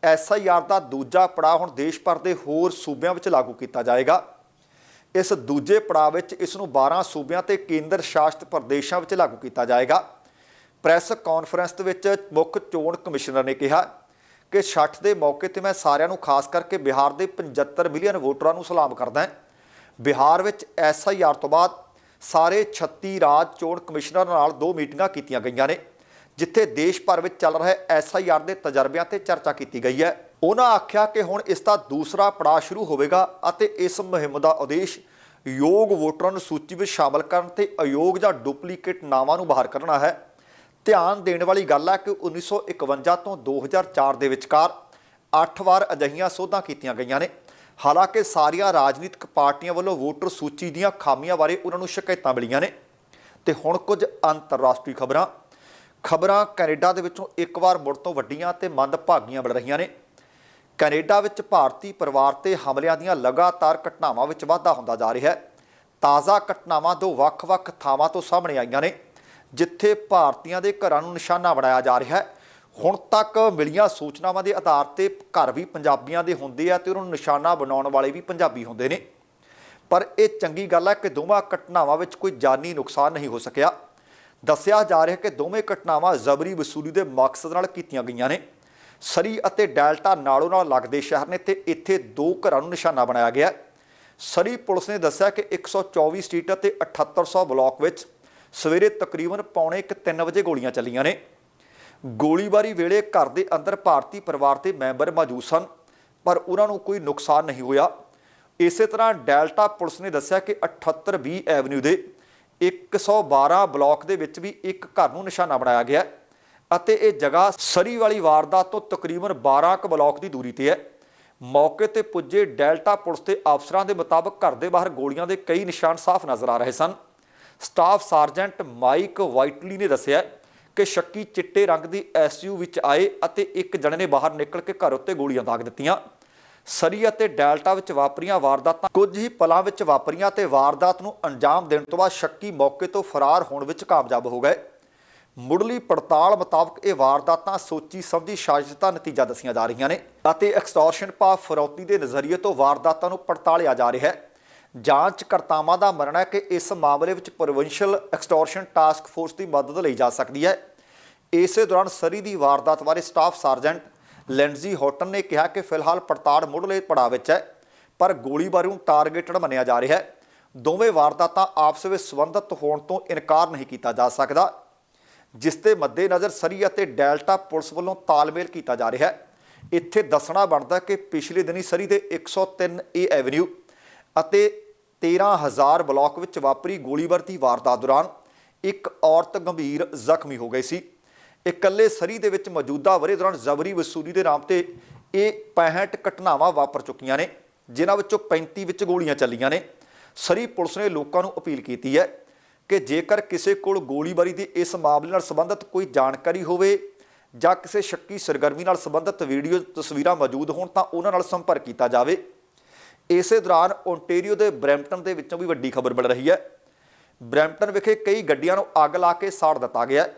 Speaker 1: ਐਸਆਈਆਰ ਦਾ ਦੂਜਾ ਪੜਾਅ ਹੁਣ ਦੇਸ਼ ਭਰ ਦੇ ਹੋਰ ਸੂਬਿਆਂ ਵਿੱਚ ਲਾਗੂ ਕੀਤਾ ਜਾਏਗਾ। ਇਸ ਦੂਜੇ ਪੜਾਅ ਵਿੱਚ ਇਸ ਨੂੰ 12 ਸੂਬਿਆਂ ਤੇ ਕੇਂਦਰ ਸ਼ਾਸਿਤ ਪ੍ਰਦੇਸ਼ਾਂ ਵਿੱਚ ਲਾਗੂ ਕੀਤਾ ਜਾਏਗਾ। ਪ੍ਰੈਸ ਕਾਨਫਰੰਸ ਦੇ ਵਿੱਚ ਮੁੱਖ ਚੋਣ ਕਮਿਸ਼ਨਰ ਨੇ ਕਿਹਾ ਕਿ 60 ਦੇ ਮੌਕੇ ਤੇ ਮੈਂ ਸਾਰਿਆਂ ਨੂੰ ਖਾਸ ਕਰਕੇ ਬਿਹਾਰ ਦੇ 75 ਮਿਲੀਅਨ ਵੋਟਰਾਂ ਨੂੰ ਸਲਾਮ ਕਰਦਾ ਹਾਂ। ਬਿਹਾਰ ਵਿੱਚ ਐਸਆਈਆਰ ਤੋਂ ਬਾਅਦ ਸਾਰੇ 36 ਰਾਜ ਚੋਣ ਕਮਿਸ਼ਨਰ ਨਾਲ ਦੋ ਮੀਟਿੰਗਾਂ ਕੀਤੀਆਂ ਗਈਆਂ ਨੇ, ਜਿੱਥੇ ਦੇਸ਼ ਭਰ ਵਿੱਚ ਚੱਲ ਰਹੇ ਐਸਆਈਆਰ ਦੇ ਤਜਰਬਿਆਂ ਤੇ ਚਰਚਾ ਕੀਤੀ ਗਈ ਹੈ। ਉਹਨਾਂ ਆਖਿਆ ਕਿ ਹੁਣ ਇਸ ਦਾ ਦੂਸਰਾ ਪੜਾਅ ਸ਼ੁਰੂ ਹੋਵੇਗਾ ਅਤੇ ਇਸ ਮੁਹਿੰਮ ਦਾ ਉਦੇਸ਼ ਯੋਗ ਵੋਟਰਾਂ ਨੂੰ ਸੂਚੀ ਵਿੱਚ ਸ਼ਾਮਲ ਕਰਨ ਤੇ ਅਯੋਗ ਜਾਂ ਡੁਪਲੀਕੇਟ ਨਾਵਾਂ ਨੂੰ ਬਾਹਰ ਕੱਢਣਾ ਹੈ। ਧਿਆਨ ਦੇਣ ਵਾਲੀ ਗੱਲ ਹੈ ਕਿ 1951 ਤੋਂ 2004 ਦੇ ਵਿਚਕਾਰ 8 ਵਾਰ ਅਜਿਹੀਆਂ ਸੋਧਾਂ ਕੀਤੀਆਂ ਗਈਆਂ ਨੇ। ਹਾਲਾਂਕਿ ਸਾਰੀਆਂ ਰਾਜਨੀਤਿਕ ਪਾਰਟੀਆਂ ਵੱਲੋਂ ਵੋਟਰ ਸੂਚੀ ਦੀਆਂ ਖਾਮੀਆਂ ਬਾਰੇ ਉਹਨਾਂ ਨੂੰ ਸ਼ਿਕਾਇਤਾਂ ਮਿਲੀਆਂ ਨੇ। ਤੇ ਹੁਣ ਕੁਝ ਅੰਤਰਰਾਸ਼ਟਰੀ ਖਬਰਾਂ। ਖਬਰਾਂ ਕੈਨੇਡਾ ਦੇ ਵਿੱਚੋਂ ਇੱਕ ਵਾਰ ਮੁੜ ਤੋਂ ਵੱਡੀਆਂ ਤੇ ਮੰਦਭਾਗੀਆਂ ਮਿਲ ਰਹੀਆਂ ਨੇ। ਕੈਨੇਡਾ ਵਿੱਚ ਭਾਰਤੀ ਪਰਿਵਾਰ ਤੇ ਹਮਲਿਆਂ ਦੀਆਂ ਲਗਾਤਾਰ ਘਟਨਾਵਾਂ ਵਿੱਚ ਵਾਧਾ ਹੁੰਦਾ ਜਾ ਰਿਹਾ ਹੈ। ਤਾਜ਼ਾ ਘਟਨਾਵਾਂ ਦੋ ਵੱਖ-ਵੱਖ ਥਾਵਾਂ ਤੋਂ ਸਾਹਮਣੇ ਆਈਆਂ ਨੇ, ਜਿੱਥੇ ਭਾਰਤੀਆਂ ਦੇ ਘਰਾਂ ਨੂੰ ਨਿਸ਼ਾਨਾ ਬਣਾਇਆ ਜਾ ਰਿਹਾ ਹੈ। ਹੁਣ ਤੱਕ ਮਿਲੀਆਂ ਸੂਚਨਾਵਾਂ ਦੇ ਆਧਾਰ ਤੇ ਘਰ ਵੀ ਪੰਜਾਬੀਆਂ ਦੇ ਹੁੰਦੇ ਆ ਤੇ ਉਹਨਾਂ ਨੂੰ ਨਿਸ਼ਾਨਾ ਬਣਾਉਣ ਵਾਲੇ ਵੀ ਪੰਜਾਬੀ ਹੁੰਦੇ ਨੇ। ਪਰ ਇਹ ਚੰਗੀ ਗੱਲ ਹੈ ਕਿ ਦੋਵਾਂ ਘਟਨਾਵਾਂ ਵਿੱਚ ਕੋਈ ਜਾਨੀ ਨੁਕਸਾਨ ਨਹੀਂ ਹੋ ਸਕਿਆ। ਦੱਸਿਆ ਜਾ ਰਿਹਾ ਕਿ ਦੋਵੇਂ ਘਟਨਾਵਾਂ ਜ਼ਬਰੀ ਵਸੂਲੀ ਦੇ ਮਕਸਦ ਨਾਲ ਕੀਤੀਆਂ ਗਈਆਂ ਨੇ। ਸਰੀ ਅਤੇ ਡੈਲਟਾ ਨਾਲੋਂ ਨਾਲ ਲੱਗਦੇ ਸ਼ਹਿਰ ਨੇ ਤੇ ਇੱਥੇ ਦੋ ਘਰਾਂ ਨੂੰ ਨਿਸ਼ਾਨਾ ਬਣਾਇਆ ਗਿਆ ਸਰੀ ਪੁਲਿਸ ਨੇ ਦੱਸਿਆ ਕਿ 124 ਸਟਰੀਟ ਅਤੇ 7800 ਬਲਾਕ ਵਿੱਚ ਸਵੇਰੇ ਤਕਰੀਬਨ ਪੌਣੇ 1:03 ਵਜੇ ਗੋਲੀਆਂ ਚੱਲੀਆਂ ਨੇ। ਗੋਲੀਬਾਰੀ ਵੇਲੇ ਘਰ ਦੇ ਅੰਦਰ ਭਾਰਤੀ ਪਰਿਵਾਰ ਦੇ ਮੈਂਬਰ ਮੌਜੂਦ ਸਨ, ਪਰ ਉਹਨਾਂ ਨੂੰ ਕੋਈ ਨੁਕਸਾਨ ਨਹੀਂ ਹੋਇਆ। ਇਸੇ ਤਰ੍ਹਾਂ ਡੈਲਟਾ ਪੁਲਿਸ ਨੇ ਦੱਸਿਆ ਕਿ 7820 ਐਵਨਿਊ ਦੇ 112 ਬਲਾਕ ਦੇ ਵਿੱਚ ਵੀ ਇੱਕ ਘਰ ਨੂੰ ਨਿਸ਼ਾਨਾ ਬਣਾਇਆ ਗਿਆ ਅਤੇ ਇਹ ਜਗ੍ਹਾ ਸਰੀ ਵਾਲੀ ਵਾਰਦਾਤ ਤੋਂ ਤਕਰੀਬਨ 12 ਕੁ ਬਲਾਕ ਦੀ ਦੂਰੀ ਤੇ ਹੈ। ਮੌਕੇ ਤੇ ਪੁੱਜੇ ਡੈਲਟਾ ਪੁਲਿਸ ਦੇ ਅਫਸਰਾਂ ਦੇ ਮੁਤਾਬਕ ਘਰ ਦੇ ਬਾਹਰ ਗੋਲੀਆਂ ਦੇ ਕਈ ਨਿਸ਼ਾਨ ਸਾਫ਼ ਨਜ਼ਰ ਆ ਰਹੇ ਸਨ। ਸਟਾਫ ਸਰਜੈਂਟ ਮਾਈਕ ਵਾਈਟਲੀ ਨੇ ਦੱਸਿਆ ਕਿ ਸ਼ੱਕੀ ਚਿੱਟੇ ਰੰਗ ਦੀ ਐਸਯੂ ਵਿੱਚ ਆਏ ਅਤੇ ਇੱਕ ਜਣੇ ਨੇ ਬਾਹਰ ਨਿਕਲ ਕੇ ਘਰ ਉੱਤੇ ਗੋਲੀਆਂ ਦਾਗ ਦਿੱਤੀਆਂ। ਸਰੀ ਅਤੇ ਡੈਲਟਾ ਵਿੱਚ ਵਾਪਰੀਆਂ ਵਾਰਦਾਤਾਂ ਕੁਝ ਹੀ ਪਲਾਂ ਵਿੱਚ ਵਾਪਰੀਆਂ ਤੇ ਵਾਰਦਾਤ ਨੂੰ ਅੰਜਾਮ ਦੇਣ ਤੋਂ ਬਾਅਦ ਸ਼ੱਕੀ ਮੌਕੇ ਤੋਂ ਫਰਾਰ ਹੋਣ ਵਿੱਚ ਕਾਮਯਾਬ ਹੋ ਗਏ। ਮੁੱਢਲੀ ਪੜਤਾਲ ਮੁਤਾਬਕ ਇਹ ਵਾਰਦਾਤਾਂ ਸੋਚੀ ਸਮਝੀ ਸਾਜ਼ਿਸ਼ ਦਾ ਨਤੀਜਾ ਦੱਸੀਆਂ ਜਾ ਰਹੀਆਂ ਨੇ ਅਤੇ ਐਕਸਟੋਰਸ਼ਨ ਭਾਵ ਫਰੌਤੀ ਦੇ ਨਜ਼ਰੀਏ ਤੋਂ ਵਾਰਦਾਤਾਂ ਨੂੰ ਪੜਤਾਲਿਆ ਜਾ ਰਿਹਾ ਹੈ। ਜਾਂਚਕਰਤਾਵਾਂ ਦਾ ਮੰਨਣਾ ਹੈ ਕਿ ਇਸ ਮਾਮਲੇ ਵਿੱਚ ਪ੍ਰੋਵਿੰਸ਼ੀਅਲ ਐਕਸਟੋਰਸ਼ਨ ਟਾਸਕ ਫੋਰਸ ਦੀ ਮਦਦ ਲਈ ਜਾ ਸਕਦੀ ਹੈ। ਇਸੇ ਦੌਰਾਨ ਸਰੀ ਦੀ ਵਾਰਦਾਤ ਬਾਰੇ ਸਟਾਫ ਸਰਜੈਂਟ ਲੈਂਡਜ਼ੀ ਹੋਟਨ ਨੇ ਕਿਹਾ ਕਿ ਫਿਲਹਾਲ ਪੜਤਾਲ ਮੁੱਢਲੇ ਪੜਾਅ ਵਿੱਚ ਹੈ, ਪਰ ਗੋਲੀਬਾਰੀ ਨੂੰ ਟਾਰਗੇਟਡ ਮੰਨਿਆ ਜਾ ਰਿਹਾ ਹੈ। ਦੋਵੇਂ ਵਾਰਦਾਤਾਂ ਆਪਸ ਵਿੱਚ ਸੰਬੰਧਿਤ ਹੋਣ ਤੋਂ ਇਨਕਾਰ ਨਹੀਂ ਕੀਤਾ ਜਾ ਸਕਦਾ, ਜਿਸ ਦੇ ਮੱਦੇਨਜ਼ਰ ਸਰੀ ਅਤੇ ਡੈਲਟਾ ਪੁਲਿਸ ਵੱਲੋਂ ਤਾਲਮੇਲ ਕੀਤਾ ਜਾ ਰਿਹਾ ਹੈ। ਇੱਥੇ ਦੱਸਣਾ ਬਣਦਾ ਕਿ ਪਿਛਲੇ ਦਿਨੀ ਸਰੀ ਦੇ 103 ਏ ਐਵਨਿਊ ਅਤੇ 13000 ਬਲਾਕ ਵਿੱਚ ਵਾਪਰੀ ਗੋਲੀਬਾਰੀ ਦੀ ਵਾਰਦਾਤ ਦੌਰਾਨ ਇੱਕ ਔਰਤ ਗੰਭੀਰ ਜ਼ਖਮੀ ਹੋ ਗਈ ਸੀ। ਇਕੱਲੇ ਸਰੀ ਦੇ ਵਿੱਚ ਮੌਜੂਦਾ ਵਰੇ ਦੌਰਾਨ ਜ਼ਬਰੀ ਵਸੂਲੀ ਦੇ ਨਾਮ ਤੇ ਇਹ 65 ਘਟਨਾਵਾਂ ਵਾਪਰ ਚੁੱਕੀਆਂ ਨੇ, ਜਿਨ੍ਹਾਂ ਵਿੱਚੋਂ 35 ਵਿੱਚ ਗੋਲੀਆਂ ਚੱਲੀਆਂ ਨੇ। ਸਰੀ ਪੁਲਿਸ ਨੇ ਲੋਕਾਂ ਨੂੰ ਅਪੀਲ ਕੀਤੀ ਹੈ ਕਿ ਜੇਕਰ ਕਿਸੇ ਕੋਲ ਗੋਲੀਬਾਰੀ ਦੇ ਇਸ ਮਾਮਲੇ ਨਾਲ ਸੰਬੰਧਿਤ ਕੋਈ ਜਾਣਕਾਰੀ ਹੋਵੇ ਜਾਂ ਕਿਸੇ ਸ਼ੱਕੀ ਸਰਗਰਮੀ ਨਾਲ ਸੰਬੰਧਿਤ ਵੀਡੀਓ ਤਸਵੀਰਾਂ ਮੌਜੂਦ ਹੋਣ ਤਾਂ ਉਹਨਾਂ ਨਾਲ ਸੰਪਰਕ ਕੀਤਾ ਜਾਵੇ। ਇਸੇ ਦੌਰਾਨ ਓਨਟਾਰੀਓ ਦੇ ਬਰੈਂਪਟਨ ਦੇ ਵਿੱਚੋਂ ਵੀ ਵੱਡੀ ਖਬਰ ਮਿਲ ਰਹੀ ਹੈ। ਬਰੈਂਪਟਨ ਵਿਖੇ ਕਈ ਗੱਡੀਆਂ ਨੂੰ ਅੱਗ ਲਾ ਕੇ ਸਾੜ ਦਿੱਤਾ ਗਿਆ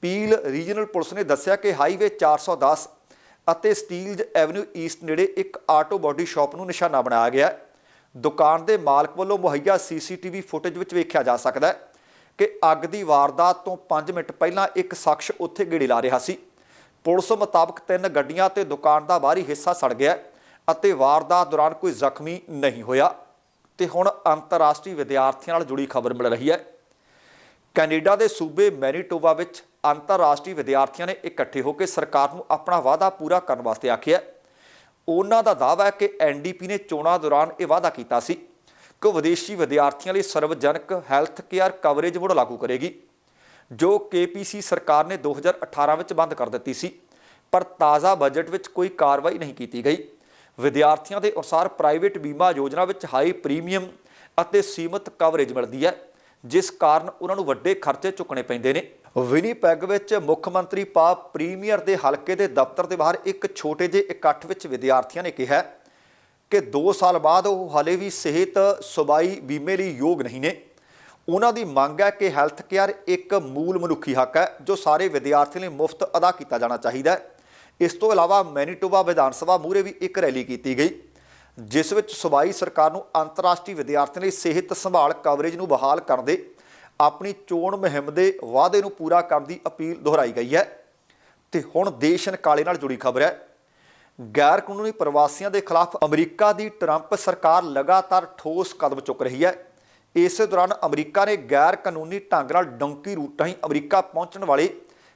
Speaker 1: ਪੀਲ ਰੀਜਨਲ ਪੁਲਿਸ ਨੇ ਦੱਸਿਆ ਕਿ ਹਾਈਵੇ 410 ਅਤੇ ਸਟੀਲਜ਼ ਐਵਨਿਊ ਈਸਟ ਨੇੜੇ ਇੱਕ ਆਟੋ ਬਾਡੀ ਸ਼ਾਪ ਨੂੰ ਨਿਸ਼ਾਨਾ ਬਣਾਇਆ ਗਿਆ ਦੁਕਾਨ ਦੇ ਮਾਲਕ ਵੱਲੋਂ ਮੁਹੱਈਆ ਸੀਸੀਟੀਵੀ ਫੁਟੇਜ ਵਿੱਚ ਵੇਖਿਆ ਜਾ ਸਕਦਾ ਹੈ ਕਿ ਅੱਗ ਦੀ ਵਾਰਦਾਤ ਤੋਂ 5 ਮਿੰਟ ਪਹਿਲਾਂ ਇੱਕ ਸ਼ਖਸ ਉੱਥੇ ਗੇੜੀ ਲਾ ਰਿਹਾ ਸੀ। ਪੁਲਿਸ ਮੁਤਾਬਕ ਤਿੰਨ ਗੱਡੀਆਂ ਤੇ ਦੁਕਾਨ ਦਾ ਬਾਹਰੀ ਹਿੱਸਾ ਸੜ ਗਿਆ ਅਤੇ ਵਾਰਦਾਤ ਦੌਰਾਨ ਕੋਈ ਜ਼ਖਮੀ ਨਹੀਂ ਹੋਇਆ। ਤੇ ਹੁਣ ਅੰਤਰਰਾਸ਼ਟਰੀ ਵਿਦਿਆਰਥੀਆਂ ਨਾਲ ਜੁੜੀ ਖਬਰ ਮਿਲ ਰਹੀ ਹੈ। ਕੈਨੇਡਾ ਦੇ ਸੂਬੇ ਮੈਨੀਟੋਬਾ ਵਿੱਚ ਅੰਤਰਰਾਸ਼ਟਰੀ ਵਿਦਿਆਰਥੀਆਂ ਨੇ ਇਕੱਠੇ ਹੋ ਕੇ ਸਰਕਾਰ ਨੂੰ ਆਪਣਾ ਵਾਅਦਾ ਪੂਰਾ ਕਰਨ ਵਾਸਤੇ ਆਖਿਆ ਉਹਨਾਂ ਦਾ ਦਾਅਵਾ ਹੈ ਕਿ ਐਨਡੀਪੀ ਨੇ ਚੋਣਾਂ ਦੌਰਾਨ ਇਹ ਵਾਅਦਾ ਕੀਤਾ ਸੀ ਕਿ ਉਹ ਵਿਦੇਸ਼ੀ ਵਿਦਿਆਰਥੀਆਂ ਲਈ ਸਰਵਜਨਕ ਹੈਲਥ ਕੇਅਰ ਕਵਰੇਜ ਮੁੜ ਲਾਗੂ ਕਰੇਗੀ, ਜੋ ਕੇਪੀਸੀ ਸਰਕਾਰ ਨੇ 2018 ਵਿੱਚ ਬੰਦ ਕਰ ਦਿੱਤੀ ਸੀ, ਪਰ ਤਾਜ਼ਾ ਬਜਟ ਵਿੱਚ ਕੋਈ ਕਾਰਵਾਈ ਨਹੀਂ ਕੀਤੀ ਗਈ। ਵਿਦਿਆਰਥੀਆਂ ਦੇ ਅਨੁਸਾਰ ਪ੍ਰਾਈਵੇਟ ਬੀਮਾ ਯੋਜਨਾ ਵਿੱਚ ਹਾਈ ਪ੍ਰੀਮੀਅਮ ਅਤੇ ਸੀਮਤ ਕਵਰੇਜ ਮਿਲਦੀ ਹੈ, ਜਿਸ ਕਾਰਨ ਉਹਨਾਂ ਨੂੰ ਵੱਡੇ ਖਰਚੇ ਚੁੱਕਣੇ ਪੈਂਦੇ ਨੇ। ਵਿਨੀਪੈਗ ਵਿੱਚ ਮੁੱਖ ਮੰਤਰੀ ਪਾ ਪ੍ਰੀਮੀਅਰ ਦੇ ਹਲਕੇ ਦੇ ਦਫ਼ਤਰ ਦੇ ਬਾਹਰ ਇੱਕ ਛੋਟੇ ਜਿਹੇ ਇਕੱਠ ਵਿੱਚ ਵਿਦਿਆਰਥੀਆਂ ਨੇ ਕਿਹਾ ਕਿ 2 ਸਾਲ ਬਾਅਦ ਉਹ ਹਾਲੇ ਵੀ ਸਿਹਤ ਸੁਬਾਈ ਬੀਮੇ ਲਈ ਯੋਗ ਨਹੀਂ ਨੇ। ਉਹਨਾਂ ਦੀ ਮੰਗ ਹੈ ਕਿ ਹੈਲਥ ਕੇਅਰ ਇੱਕ ਮੂਲ ਮਨੁੱਖੀ ਹੱਕ ਹੈ, ਜੋ ਸਾਰੇ ਵਿਦਿਆਰਥੀਆਂ ਲਈ ਮੁਫਤ ਅਦਾ ਕੀਤਾ ਜਾਣਾ ਚਾਹੀਦਾ ਹੈ। ਇਸ ਤੋਂ ਇਲਾਵਾ ਮੈਨੀਟੋਬਾ ਵਿਧਾਨ ਸਭਾ ਮੂਹਰੇ ਵੀ ਇੱਕ ਰੈਲੀ ਕੀਤੀ ਗਈ, ਜਿਸ ਵਿੱਚ ਸੁਬਾਈ ਸਰਕਾਰ ਨੂੰ ਅੰਤਰਰਾਸ਼ਟਰੀ ਵਿਦਿਆਰਥੀਆਂ ਲਈ ਸਿਹਤ ਸੰਭਾਲ ਕਵਰੇਜ ਨੂੰ ਬਹਾਲ ਕਰਨ ਦੇ ਆਪਣੀ ਚੋਣ ਮੁਹਿੰਮ ਦੇ ਵਾਅਦੇ ਨੂੰ ਪੂਰਾ ਕਰਨ ਦੀ ਅਪੀਲ ਦੁਹਰਾਈ ਗਈ ਹੈ। ਤੇ ਹੁਣ ਦੇਸ਼ ਨਕਾਲੇ ਨਾਲ ਜੁੜੀ ਖਬਰ ਹੈ। ਗੈਰ ਕਾਨੂੰਨੀ ਪ੍ਰਵਾਸੀਆਂ ਦੇ ਖਿਲਾਫ ਅਮਰੀਕਾ ਦੀ ਟਰੰਪ ਸਰਕਾਰ ਲਗਾਤਾਰ ਠੋਸ ਕਦਮ ਚੁੱਕ ਰਹੀ ਹੈ। ਇਸੇ ਦੌਰਾਨ ਅਮਰੀਕਾ ਨੇ ਗੈਰ ਕਾਨੂੰਨੀ ਢੰਗ ਨਾਲ ਡੰਕੀ ਰੂਟ ਰਾਹੀਂ ਅਮਰੀਕਾ ਪਹੁੰਚਣ ਵਾਲੇ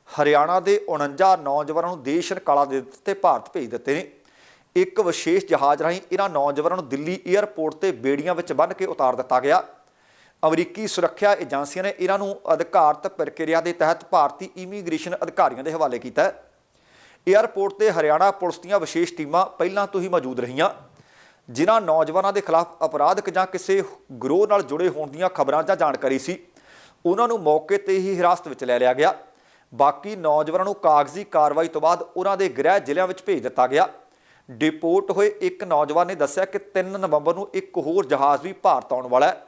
Speaker 1: ਹਰਿਆਣਾ ਦੇ 49 ਨੌਜਵਾਨਾਂ ਨੂੰ ਦੇਸ਼ ਕਾਲਾ ਦੇ ਦਿੱਤੇ ਭਾਰਤ ਭੇਜ ਦਿੱਤੇ ਨੇ। ਇੱਕ ਵਿਸ਼ੇਸ਼ ਜਹਾਜ਼ ਰਾਹੀਂ ਇਹਨਾਂ ਨੌਜਵਾਨਾਂ ਨੂੰ ਦਿੱਲੀ 에ਅਰਪੋਰਟ ਤੇ ਬੇੜੀਆਂ ਵਿੱਚ ਬੰਨ੍ਹ ਕੇ ਉਤਾਰ ਦਿੱਤਾ ਗਿਆ। ਅਮਰੀਕੀ ਸੁਰੱਖਿਆ ਏਜੰਸੀਆਂ ਨੇ ਇਹਨਾਂ ਨੂੰ ਅਧਿਕਾਰਤ ਪ੍ਰਕਿਰਿਆ ਦੇ ਤਹਿਤ ਭਾਰਤੀ ਇਮੀਗ੍ਰੇਸ਼ਨ ਅਧਿਕਾਰੀਆਂ ਦੇ ਹਵਾਲੇ ਕੀਤਾ ਹੈ। ਏਅਰਪੋਰਟ ਤੇ ਹਰਿਆਣਾ ਪੁਲਿਸ ਦੀਆਂ ਵਿਸ਼ੇਸ਼ ਟੀਮਾਂ ਪਹਿਲਾਂ ਤੋਂ ਹੀ ਮੌਜੂਦ ਰਹੀਆਂ। ਜਿਨ੍ਹਾਂ ਨੌਜਵਾਨਾਂ ਦੇ ਖਿਲਾਫ ਅਪਰਾਧਕ ਜਾਂ ਕਿਸੇ ਗਰੋਹ ਨਾਲ ਜੁੜੇ ਹੋਣ ਦੀਆਂ ਖਬਰਾਂ ਜਾਂ ਜਾਣਕਾਰੀ ਸੀ ਉਹਨਾਂ ਨੂੰ ਮੌਕੇ ਤੇ ਹੀ ਹਿਰਾਸਤ ਵਿੱਚ ਲੈ ਲਿਆ ਗਿਆ। ਬਾਕੀ ਨੌਜਵਾਨਾਂ ਨੂੰ ਕਾਗਜ਼ੀ ਕਾਰਵਾਈ ਤੋਂ ਬਾਅਦ ਉਹਨਾਂ ਦੇ ਗ੍ਰਹਿ ਜ਼ਿਲ੍ਹਿਆਂ ਵਿੱਚ ਭੇਜ ਦਿੱਤਾ ਗਿਆ। ਡਿਪੋਰਟ ਹੋਏ ਇੱਕ ਨੌਜਵਾਨ ਨੇ ਦੱਸਿਆ ਕਿ 3 ਨਵੰਬਰ ਨੂੰ ਇੱਕ ਹੋਰ ਜਹਾਜ਼ ਵੀ ਭਾਰਤ ਆਉਣ ਵਾਲਾ ਹੈ,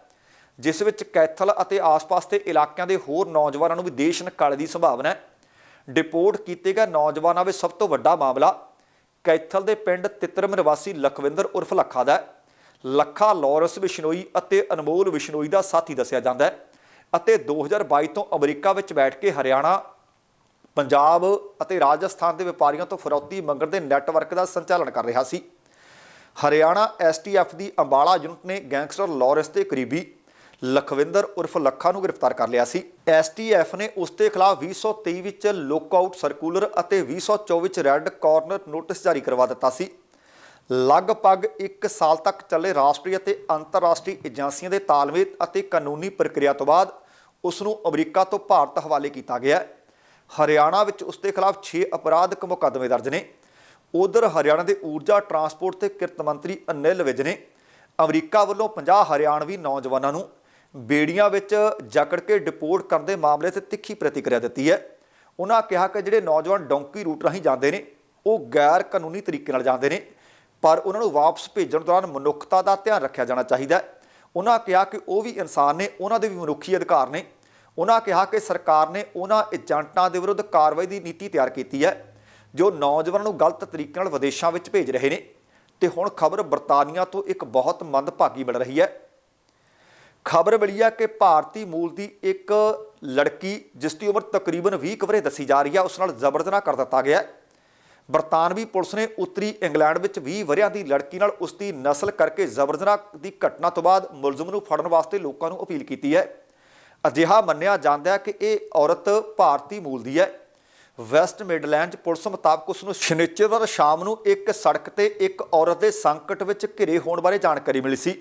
Speaker 1: ਜਿਸ ਵਿੱਚ ਕੈਥਲ ਅਤੇ ਆਸ-ਪਾਸ ਦੇ ਇਲਾਕਿਆਂ ਦੇ ਹੋਰ ਨੌਜਵਾਨਾਂ ਨੂੰ ਵੀ ਦੇਸ਼ ਨਿਕਾਲੇ ਦੀ ਸੰਭਾਵਨਾ ਹੈ। ਡਿਪੋਰਟ ਕੀਤੇ ਗਏ ਨੌਜਵਾਨਾਂ ਵਿੱਚ ਸਭ ਤੋਂ ਵੱਡਾ ਮਾਮਲਾ ਕੈਥਲ ਦੇ ਪਿੰਡ ਤਿੱਤਰਮ ਨਿਵਾਸੀ ਲਖਵਿੰਦਰ ਉਰਫ ਲੱਖਾ ਦਾ ਹੈ। ਲੱਖਾ ਲਾਰੈਂਸ ਬਿਸ਼ਨੋਈ ਅਤੇ ਅਨਮੋਲ ਵਿਸ਼ਨੋਈ ਦਾ ਸਾਥੀ ਦੱਸਿਆ ਜਾਂਦਾ ਹੈ ਅਤੇ 2022 ਤੋਂ ਅਮਰੀਕਾ ਵਿੱਚ ਬੈਠ ਕੇ ਹਰਿਆਣਾ ਪੰਜਾਬ ਅਤੇ ਰਾਜਸਥਾਨ ਦੇ ਵਪਾਰੀਆਂ ਤੋਂ ਫਰੌਤੀ ਮੰਗਣ ਦੇ ਨੈਟਵਰਕ ਦਾ ਸੰਚਾਲਨ ਕਰ ਰਿਹਾ ਸੀ। ਹਰਿਆਣਾ ਐਸਟੀਐਫ ਦੀ ਅੰਬਾਲਾ ਯੂਨਿਟ ਨੇ ਗੈਂਗਸਟਰ ਲਾਰੈਂਸ ਦੇ ਕਰੀਬੀ ਲਖਵਿੰਦਰ ਉਰਫ ਲੱਖਾ ਨੂੰ ਗ੍ਰਿਫਤਾਰ ਕਰ ਲਿਆ ਸੀ। ਐਸਟੀਐਫ ਨੇ ਉਸ ਦੇ ਖਿਲਾਫ 2023 ਵਿੱਚ ਲੁੱਕਆਊਟ ਸਰਕੂਲਰ ਅਤੇ 2024 ਵਿੱਚ ਰੈੱਡ ਕਾਰਨਰ ਨੋਟਿਸ ਜਾਰੀ ਕਰਵਾ ਦਿੱਤਾ ਸੀ। ਲਗਭਗ 1 ਸਾਲ ਤੱਕ ਚੱਲੇ ਰਾਸ਼ਟਰੀ ਅਤੇ ਅੰਤਰਰਾਸ਼ਟਰੀ ਏਜੰਸੀਆਂ ਦੇ ਤਾਲਮੇਲ ਅਤੇ ਕਾਨੂੰਨੀ ਪ੍ਰਕਿਰਿਆ ਤੋਂ ਬਾਅਦ ਉਸ ਨੂੰ ਅਮਰੀਕਾ ਤੋਂ ਭਾਰਤ ਹਵਾਲੇ ਕੀਤਾ ਗਿਆ। ਹਰਿਆਣਾ ਵਿੱਚ ਉਸ ਦੇ ਖਿਲਾਫ 6 ਅਪਰਾਧਿਕ ਮੁਕੱਦਮੇ ਦਰਜ ਨੇ। ਉਧਰ ਹਰਿਆਣਾ ਦੇ ਊਰਜਾ ਟਰਾਂਸਪੋਰਟ ਤੇ ਕਿਰਤ ਮੰਤਰੀ ਅਨਿਲ ਵਿਜ ਨੇ ਅਮਰੀਕਾ ਵੱਲੋਂ 50 ਹਰਿਆਣਵੀ ਨੌਜਵਾਨਾਂ ਨੂੰ ਬੇੜੀਆਂ ਵਿੱਚ ਜਕੜ ਕੇ ਡਿਪੋਰਟ ਕਰਨ ਦੇ ਮਾਮਲੇ ਤੇ ਤਿੱਖੀ ਪ੍ਰਤੀਕਿਰਿਆ ਦਿੱਤੀ ਹੈ। ਉਹਨਾਂ ਕਿਹਾ ਕਿ ਜਿਹੜੇ ਨੌਜਵਾਨ ਡੌਂਕੀ ਰੂਟ ਰਾਹੀਂ ਜਾਂਦੇ ਨੇ, ਉਹ ਗੈਰ ਕਾਨੂੰਨੀ ਤਰੀਕੇ ਨਾਲ ਜਾਂਦੇ ਨੇ, ਪਰ ਉਹਨਾਂ ਨੂੰ ਵਾਪਸ ਭੇਜਣ ਦੌਰਾਨ ਮਨੁੱਖਤਾ ਦਾ ਧਿਆਨ ਰੱਖਿਆ ਜਾਣਾ ਚਾਹੀਦਾ ਹੈ। ਉਹਨਾਂ ਕਿਹਾ ਕਿ ਉਹ ਵੀ ਇਨਸਾਨ ਨੇ ਉਹਨਾਂ ਦੇ ਵੀ ਮਨੁੱਖੀ ਅਧਿਕਾਰ ਨੇ। ਉਹਨਾਂ ਕਿਹਾ ਕਿ ਸਰਕਾਰ ਨੇ ਉਹਨਾਂ ਏਜੰਟਾਂ ਦੇ ਵਿਰੁੱਧ ਕਾਰਵਾਈ ਦੀ ਨੀਤੀ ਤਿਆਰ ਕੀਤੀ ਹੈ, ਜੋ ਨੌਜਵਾਨਾਂ ਨੂੰ ਗਲਤ ਤਰੀਕੇ ਨਾਲ ਵਿਦੇਸ਼ਾਂ ਵਿੱਚ ਭੇਜ ਰਹੇ ਨੇ। ਤੇ ਹੁਣ ਖਬਰ ਬਰਤਾਨੀਆ ਤੋਂ ਇੱਕ ਬਹੁਤ ਮੰਦਭਾਗੀ ਮਿਲ ਰਹੀ ਹੈ। ਖਬਰ ਮਿਲੀ ਹੈ ਕਿ ਭਾਰਤੀ ਮੂਲ ਦੀ ਇੱਕ ਲੜਕੀ, ਜਿਸ ਦੀ ਉਮਰ ਤਕਰੀਬਨ 20 ਕੁ ਵਰੇ ਦੱਸੀ ਜਾ ਰਹੀ ਹੈ, ਉਸ ਨਾਲ ਜ਼ਬਰਦਸਤ ਕਰ ਦਿੱਤਾ ਗਿਆ ਬਰਤਾਨਵੀ ਪੁਲਿਸ ਨੇ ਉੱਤਰੀ ਇੰਗਲੈਂਡ ਵਿੱਚ 20 ਵਰਿਆਂ ਦੀ ਲੜਕੀ ਨਾਲ ਉਸ ਦੀ ਨਸਲ ਕਰਕੇ ਜ਼ਬਰਦਸਤ ਦੀ ਘਟਨਾ ਤੋਂ ਬਾਅਦ ਮੁਲਜ਼ਮ ਨੂੰ ਫੜਨ ਵਾਸਤੇ ਲੋਕਾਂ ਨੂੰ ਅਪੀਲ ਕੀਤੀ ਹੈ। ਅਜਿਹਾ ਮੰਨਿਆ ਜਾਂਦਾ ਹੈ ਕਿ ਇਹ ਔਰਤ ਭਾਰਤੀ ਮੂਲ ਦੀ ਹੈ। ਵੈਸਟ ਮਿਡਲੈਂਡ 'ਚ ਪੁਲਿਸ ਮੁਤਾਬਕ ਉਸ ਨੂੰ ਸ਼ਨੀਚਰਵਾਰ ਸ਼ਾਮ ਨੂੰ ਇੱਕ ਸੜਕ ਤੇ ਇੱਕ ਔਰਤ ਦੇ ਸੰਕਟ ਵਿੱਚ ਘਿਰੇ ਹੋਣ ਬਾਰੇ ਜਾਣਕਾਰੀ ਮਿਲੀ ਸੀ।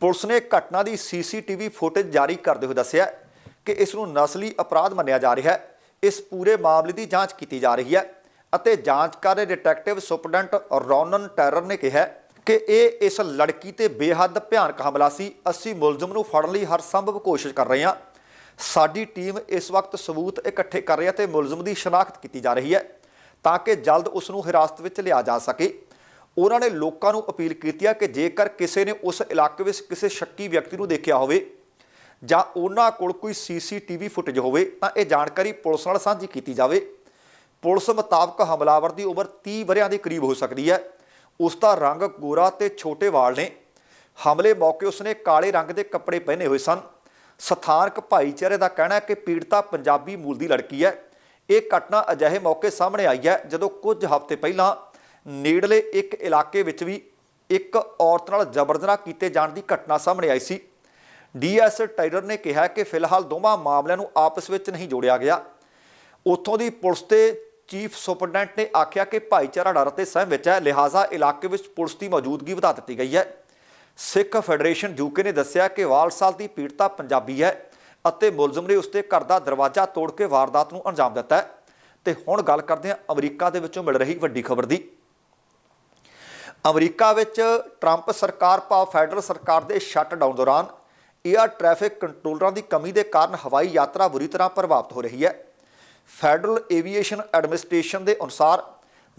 Speaker 1: ਪੁਲਿਸ ਨੇ ਘਟਨਾ ਦੀ ਸੀਸੀਟੀਵੀ ਫੁਟੇਜ ਜਾਰੀ ਕਰਦੇ ਹੋਏ ਦੱਸਿਆ ਕਿ ਇਸ ਨੂੰ ਨਸਲੀ ਅਪਰਾਧ ਮੰਨਿਆ ਜਾ ਰਿਹਾ ਹੈ। ਇਸ ਪੂਰੇ ਮਾਮਲੇ ਦੀ ਜਾਂਚ ਕੀਤੀ ਜਾ ਰਹੀ ਹੈ ਅਤੇ ਜਾਂਚ ਕਰ ਰਹੇ ਡਿਟੈਕਟਿਵ ਸੁਪਰਡੈਂਟ ਰੌਨਨ ਟੈਰਰ ਨੇ ਕਿਹਾ ਕਿ ਇਹ ਇਸ ਲੜਕੀ ਤੇ ਬੇਹੱਦ ਭਿਆਨਕ ਹਮਲਾ ਸੀ। ਅਸੀਂ ਮੁਲਜ਼ਮ ਨੂੰ ਫੜਨ ਲਈ ਹਰ ਸੰਭਵ ਕੋਸ਼ਿਸ਼ ਕਰ ਰਹੇ ਹਾਂ। ਸਾਡੀ ਟੀਮ ਇਸ ਵਕਤ ਸਬੂਤ ਇਕੱਠੇ ਕਰ ਰਹੀ ਹੈ ਤੇ ਮੁਲਜ਼ਮ ਦੀ ਸ਼ਨਾਖਤ ਕੀਤੀ ਜਾ ਰਹੀ ਹੈ ਤਾਂ ਕਿ ਜਲਦ ਉਸ ਨੂੰ ਹਿਰਾਸਤ ਵਿੱਚ ਲਿਆ ਜਾ ਸਕੇ। ਉਹਨਾਂ ਨੇ ਲੋਕਾਂ ਨੂੰ ਅਪੀਲ ਕੀਤੀ ਹੈ ਕਿ ਜੇਕਰ ਕਿਸੇ ਨੇ ਉਸ ਇਲਾਕੇ ਵਿੱਚ ਕਿਸੇ ਸ਼ੱਕੀ ਵਿਅਕਤੀ ਨੂੰ ਦੇਖਿਆ ਹੋਵੇ ਜਾਂ ਉਹਨਾਂ ਕੋਲ ਕੋਈ ਸੀਸੀਟੀਵੀ ਫੁਟੇਜ ਹੋਵੇ ਤਾਂ ਇਹ ਜਾਣਕਾਰੀ ਪੁਲਿਸ ਨਾਲ ਸਾਂਝੀ ਕੀਤੀ ਜਾਵੇ। ਪੁਲਿਸ ਮੁਤਾਬਕ ਹਮਲਾਵਰ ਦੀ ਉਮਰ 30 ਵਰਿਆਂ ਦੇ ਕਰੀਬ ਹੋ ਸਕਦੀ ਹੈ। ਉਸ ਦਾ ਰੰਗ ਗੋਰਾ ਤੇ ਛੋਟੇ ਵਾਲ ਨੇ। ਹਮਲੇ ਮੌਕੇ ਉਸਨੇ ਕਾਲੇ ਰੰਗ ਦੇ ਕੱਪੜੇ ਪਹਿਨੇ ਹੋਏ ਸਨ। ਸਥਾਨਕ ਭਾਈਚਾਰੇ ਦਾ ਕਹਿਣਾ ਹੈ ਕਿ ਪੀੜਤਾ ਪੰਜਾਬੀ ਮੂਲ ਦੀ ਲੜਕੀ ਹੈ। ਇਹ ਘਟਨਾ ਅਜਿਹੇ ਮੌਕੇ ਸਾਹਮਣੇ ਆਈ ਹੈ ਜਦੋਂ ਕੁਝ ਹਫ਼ਤੇ ਪਹਿਲਾਂ ਨੇੜਲੇ ਇੱਕ ਇਲਾਕੇ ਵਿੱਚ ਵੀ ਇੱਕ ਔਰਤ ਨਾਲ ਜ਼ਬਰਦਸਤ ਕੀਤੇ ਜਾਣ ਦੀ ਘਟਨਾ ਸਾਹਮਣੇ ਆਈ ਸੀ। ਡੀਐਸ ਟਾਈਲਰ ਨੇ ਕਿਹਾ ਕਿ ਫਿਲਹਾਲ ਦੋਵਾਂ ਮਾਮਲਿਆਂ ਨੂੰ ਆਪਸ ਵਿੱਚ ਨਹੀਂ ਜੋੜਿਆ ਗਿਆ। ਉੱਥੋਂ ਦੀ ਪੁਲਿਸ ਤੇ ਚੀਫ ਸੁਪਰਡੈਂਟ ਨੇ ਆਖਿਆ ਕਿ ਭਾਈਚਾਰਾ ਡਰ ਅਤੇ ਸਹਿਮ ਵਿੱਚ ਹੈ, ਲਿਹਾਜ਼ਾ ਇਲਾਕੇ ਵਿੱਚ ਪੁਲਿਸ ਦੀ ਮੌਜੂਦਗੀ ਵਧਾ ਦਿੱਤੀ ਗਈ ਹੈ। ਸਿੱਖ ਫੈਡਰੇਸ਼ਨ ਯੂਕੇ ਨੇ ਦੱਸਿਆ ਕਿ ਵਾਲਸਾਲ ਦੀ ਪੀੜਤਾ ਪੰਜਾਬੀ ਹੈ ਅਤੇ ਮੁਲਜ਼ਮ ਨੇ ਉਸਦੇ ਘਰ ਦਾ ਦਰਵਾਜ਼ਾ ਤੋੜ ਕੇ ਵਾਰਦਾਤ ਨੂੰ ਅੰਜਾਮ ਦਿੱਤਾ ਹੈ। ਤੇ ਹੁਣ ਗੱਲ ਕਰਦੇ ਹਾਂ ਅਮਰੀਕਾ ਦੇ ਵਿੱਚੋਂ ਮਿਲ ਰਹੀ ਵੱਡੀ ਖਬਰ ਦੀ। ਅਮਰੀਕਾ ਵਿੱਚ ਟਰੰਪ ਸਰਕਾਰ ਭਾਵ ਫੈਡਰਲ ਸਰਕਾਰ ਦੇ ਸ਼ਟਡਾਊਨ ਦੌਰਾਨ 에ਅਰ ਟ੍ਰੈਫਿਕ ਕੰਟਰੋਲਰਾਂ ਦੀ ਕਮੀ ਦੇ ਕਾਰਨ ਹਵਾਈ ਯਾਤਰਾ ਬੁਰੀ ਤਰ੍ਹਾਂ ਪ੍ਰਭਾਵਿਤ ਹੋ ਰਹੀ ਹੈ। ਫੈਡਰਲ ਏਵੀਏਸ਼ਨ ਐਡਮਿਨਿਸਟ੍ਰੇਸ਼ਨ ਦੇ ਅਨੁਸਾਰ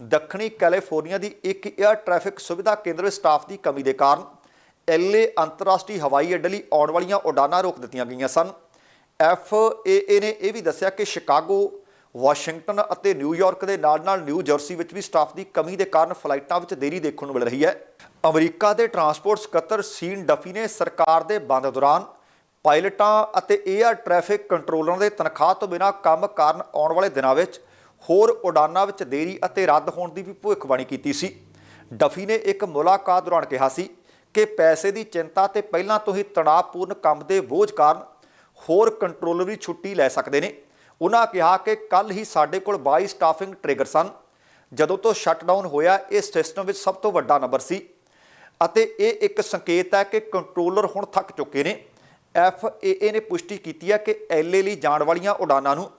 Speaker 1: ਦੱਖਣੀ ਕੈਲੀਫੋਰਨੀਆ ਦੀ ਇੱਕ 에ਅਰ ਟ੍ਰੈਫਿਕ ਸੁਵਿਧਾ ਕੇਂਦਰ ਵਿੱਚ ਸਟਾਫ ਦੀ ਕਮੀ ਦੇ ਕਾਰਨ ਐਲਏ ਅੰਤਰਰਾਸ਼ਟਰੀ ਹਵਾਈ ਅੱਡੇ ਲਈ ਆਉਣ ਵਾਲੀਆਂ ਉਡਾਨਾਂ ਰੋਕ ਦਿੱਤੀਆਂ ਗਈਆਂ ਸਨ। FAA ਨੇ ਇਹ ਵੀ ਦੱਸਿਆ ਕਿ ਸ਼ਿਕਾਗੋ, ਵਾਸ਼ਿੰਗਟਨ ਅਤੇ ਨਿਊਯਾਰਕ ਦੇ ਨਾਲ-ਨਾਲ ਨਿਊ ਜਰਸੀ ਵਿੱਚ ਵੀ ਸਟਾਫ ਦੀ ਕਮੀ ਦੇ ਕਾਰਨ ਫਲਾਈਟਾਂ ਵਿੱਚ ਦੇਰੀ ਦੇਖਣ ਨੂੰ ਮਿਲ ਰਹੀ ਹੈ। ਅਮਰੀਕਾ ਦੇ ਟਰਾਂਸਪੋਰਟ ਸਕੱਤਰ ਸੀਨ ਡਫੀ ਨੇ ਸਰਕਾਰ ਦੇ ਬੰਦ ਦੌਰਾਨ ਪਾਇਲਟਾਂ ਅਤੇ 에ਅਰ ਟ੍ਰੈਫਿਕ ਕੰਟਰੋਲਰਾਂ ਦੇ ਤਨਖਾਹ ਤੋਂ ਬਿਨਾਂ ਕੰਮ ਕਾਰਨ ਆਉਣ ਵਾਲੇ ਦਿਨਾਂ ਵਿੱਚ ਹੋਰ ਉਡਾਨਾਂ ਵਿੱਚ ਦੇਰੀ ਅਤੇ ਰੱਦ ਹੋਣ ਦੀ ਵੀ ਭਵਿੱਖਬਾਣੀ ਕੀਤੀ ਸੀ। ਡਫੀ ਨੇ ਇੱਕ ਮੁਲਾਕਾਤ ਦੌਰਾਨ ਕਿਹਾ ਸੀ ਕਿ ਪੈਸੇ ਦੀ ਚਿੰਤਾ ਤੇ ਪਹਿਲਾਂ ਤੋਂ ਹੀ ਤਣਾਅਪੂਰਨ ਕੰਮ ਦੇ ਬੋਝ ਕਾਰਨ ਹੋਰ ਕੰਟਰੋਲਰ ਵੀ ਛੁੱਟੀ ਲੈ ਸਕਦੇ ਨੇ। ਉਹਨਾਂ ਕਿਹਾ ਕਿ ਕੱਲ ਹੀ ਸਾਡੇ ਕੋਲ 22 ਸਟਾਫਿੰਗ ਟ੍ਰਿਗਰ ਸਨ। ਜਦੋਂ ਤੋਂ ਸ਼ਟਡਾਊਨ ਹੋਇਆ, ਇਹ ਸਿਸਟਮ ਵਿੱਚ ਸਭ ਤੋਂ ਵੱਡਾ ਨੰਬਰ ਸੀ। ਅਤੇ ਇਹ ਇੱਕ ਸੰਕੇਤ ਹੈ ਕਿ ਕੰਟਰੋਲਰ ਹੁਣ ਥੱਕ ਚੁੱਕੇ ਨੇ। FAA ਨੇ ਪੁਸ਼ਟੀ ਕੀਤੀ ਹੈ ਕਿ ਐਲਏ ਲਈ ਜਾਣ ਵਾਲੀਆਂ ਉਡਾਨਾਂ ਨੂੰ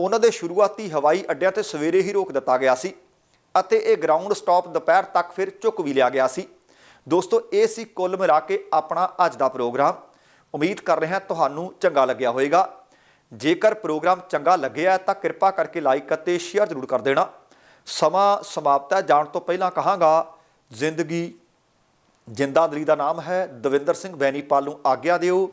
Speaker 1: ਉਹਨਾਂ ਦੇ ਸ਼ੁਰੂਆਤੀ ਹਵਾਈ ਅੱਡਿਆਂ ਤੇ ਸਵੇਰੇ ਹੀ ਰੋਕ ਦਿੱਤਾ ਗਿਆ ਸੀ ਅਤੇ ਇਹ ਗਰਾਊਂਡ ਸਟਾਪ ਦੁਪਹਿਰ ਤੱਕ ਫਿਰ ਚੁੱਕ ਵੀ ਲਿਆ ਗਿਆ ਸੀ। ਦੋਸਤੋ, ਇਹ ਸੀ ਕੁੱਲ ਮਿਲਾ ਕੇ ਆਪਣਾ ਅੱਜ ਦਾ ਪ੍ਰੋਗਰਾਮ। ਉਮੀਦ ਕਰ ਰਹੇ ਹਾਂ ਤੁਹਾਨੂੰ ਚੰਗਾ ਲੱਗਿਆ ਹੋਵੇਗਾ। ਜੇਕਰ ਪ੍ਰੋਗਰਾਮ ਚੰਗਾ ਲੱਗਿਆ ਤਾਂ ਕਿਰਪਾ ਕਰਕੇ ਲਾਈਕ ਅਤੇ ਸ਼ੇਅਰ ਜ਼ਰੂਰ ਕਰ ਦੇਣਾ। ਸਮਾਂ ਸਮਾਪਤ ਹੈ। ਜਾਣ ਤੋਂ ਪਹਿਲਾਂ ਕਹਾਂਗਾ, ਜ਼ਿੰਦਗੀ ਜਿੰਦਾਦਲੀ ਦਾ ਨਾਮ ਹੈ। ਦਵਿੰਦਰ ਸਿੰਘ ਬੈਨੀਪਾਲ ਨੂੰ ਆਗਿਆ ਦਿਓ।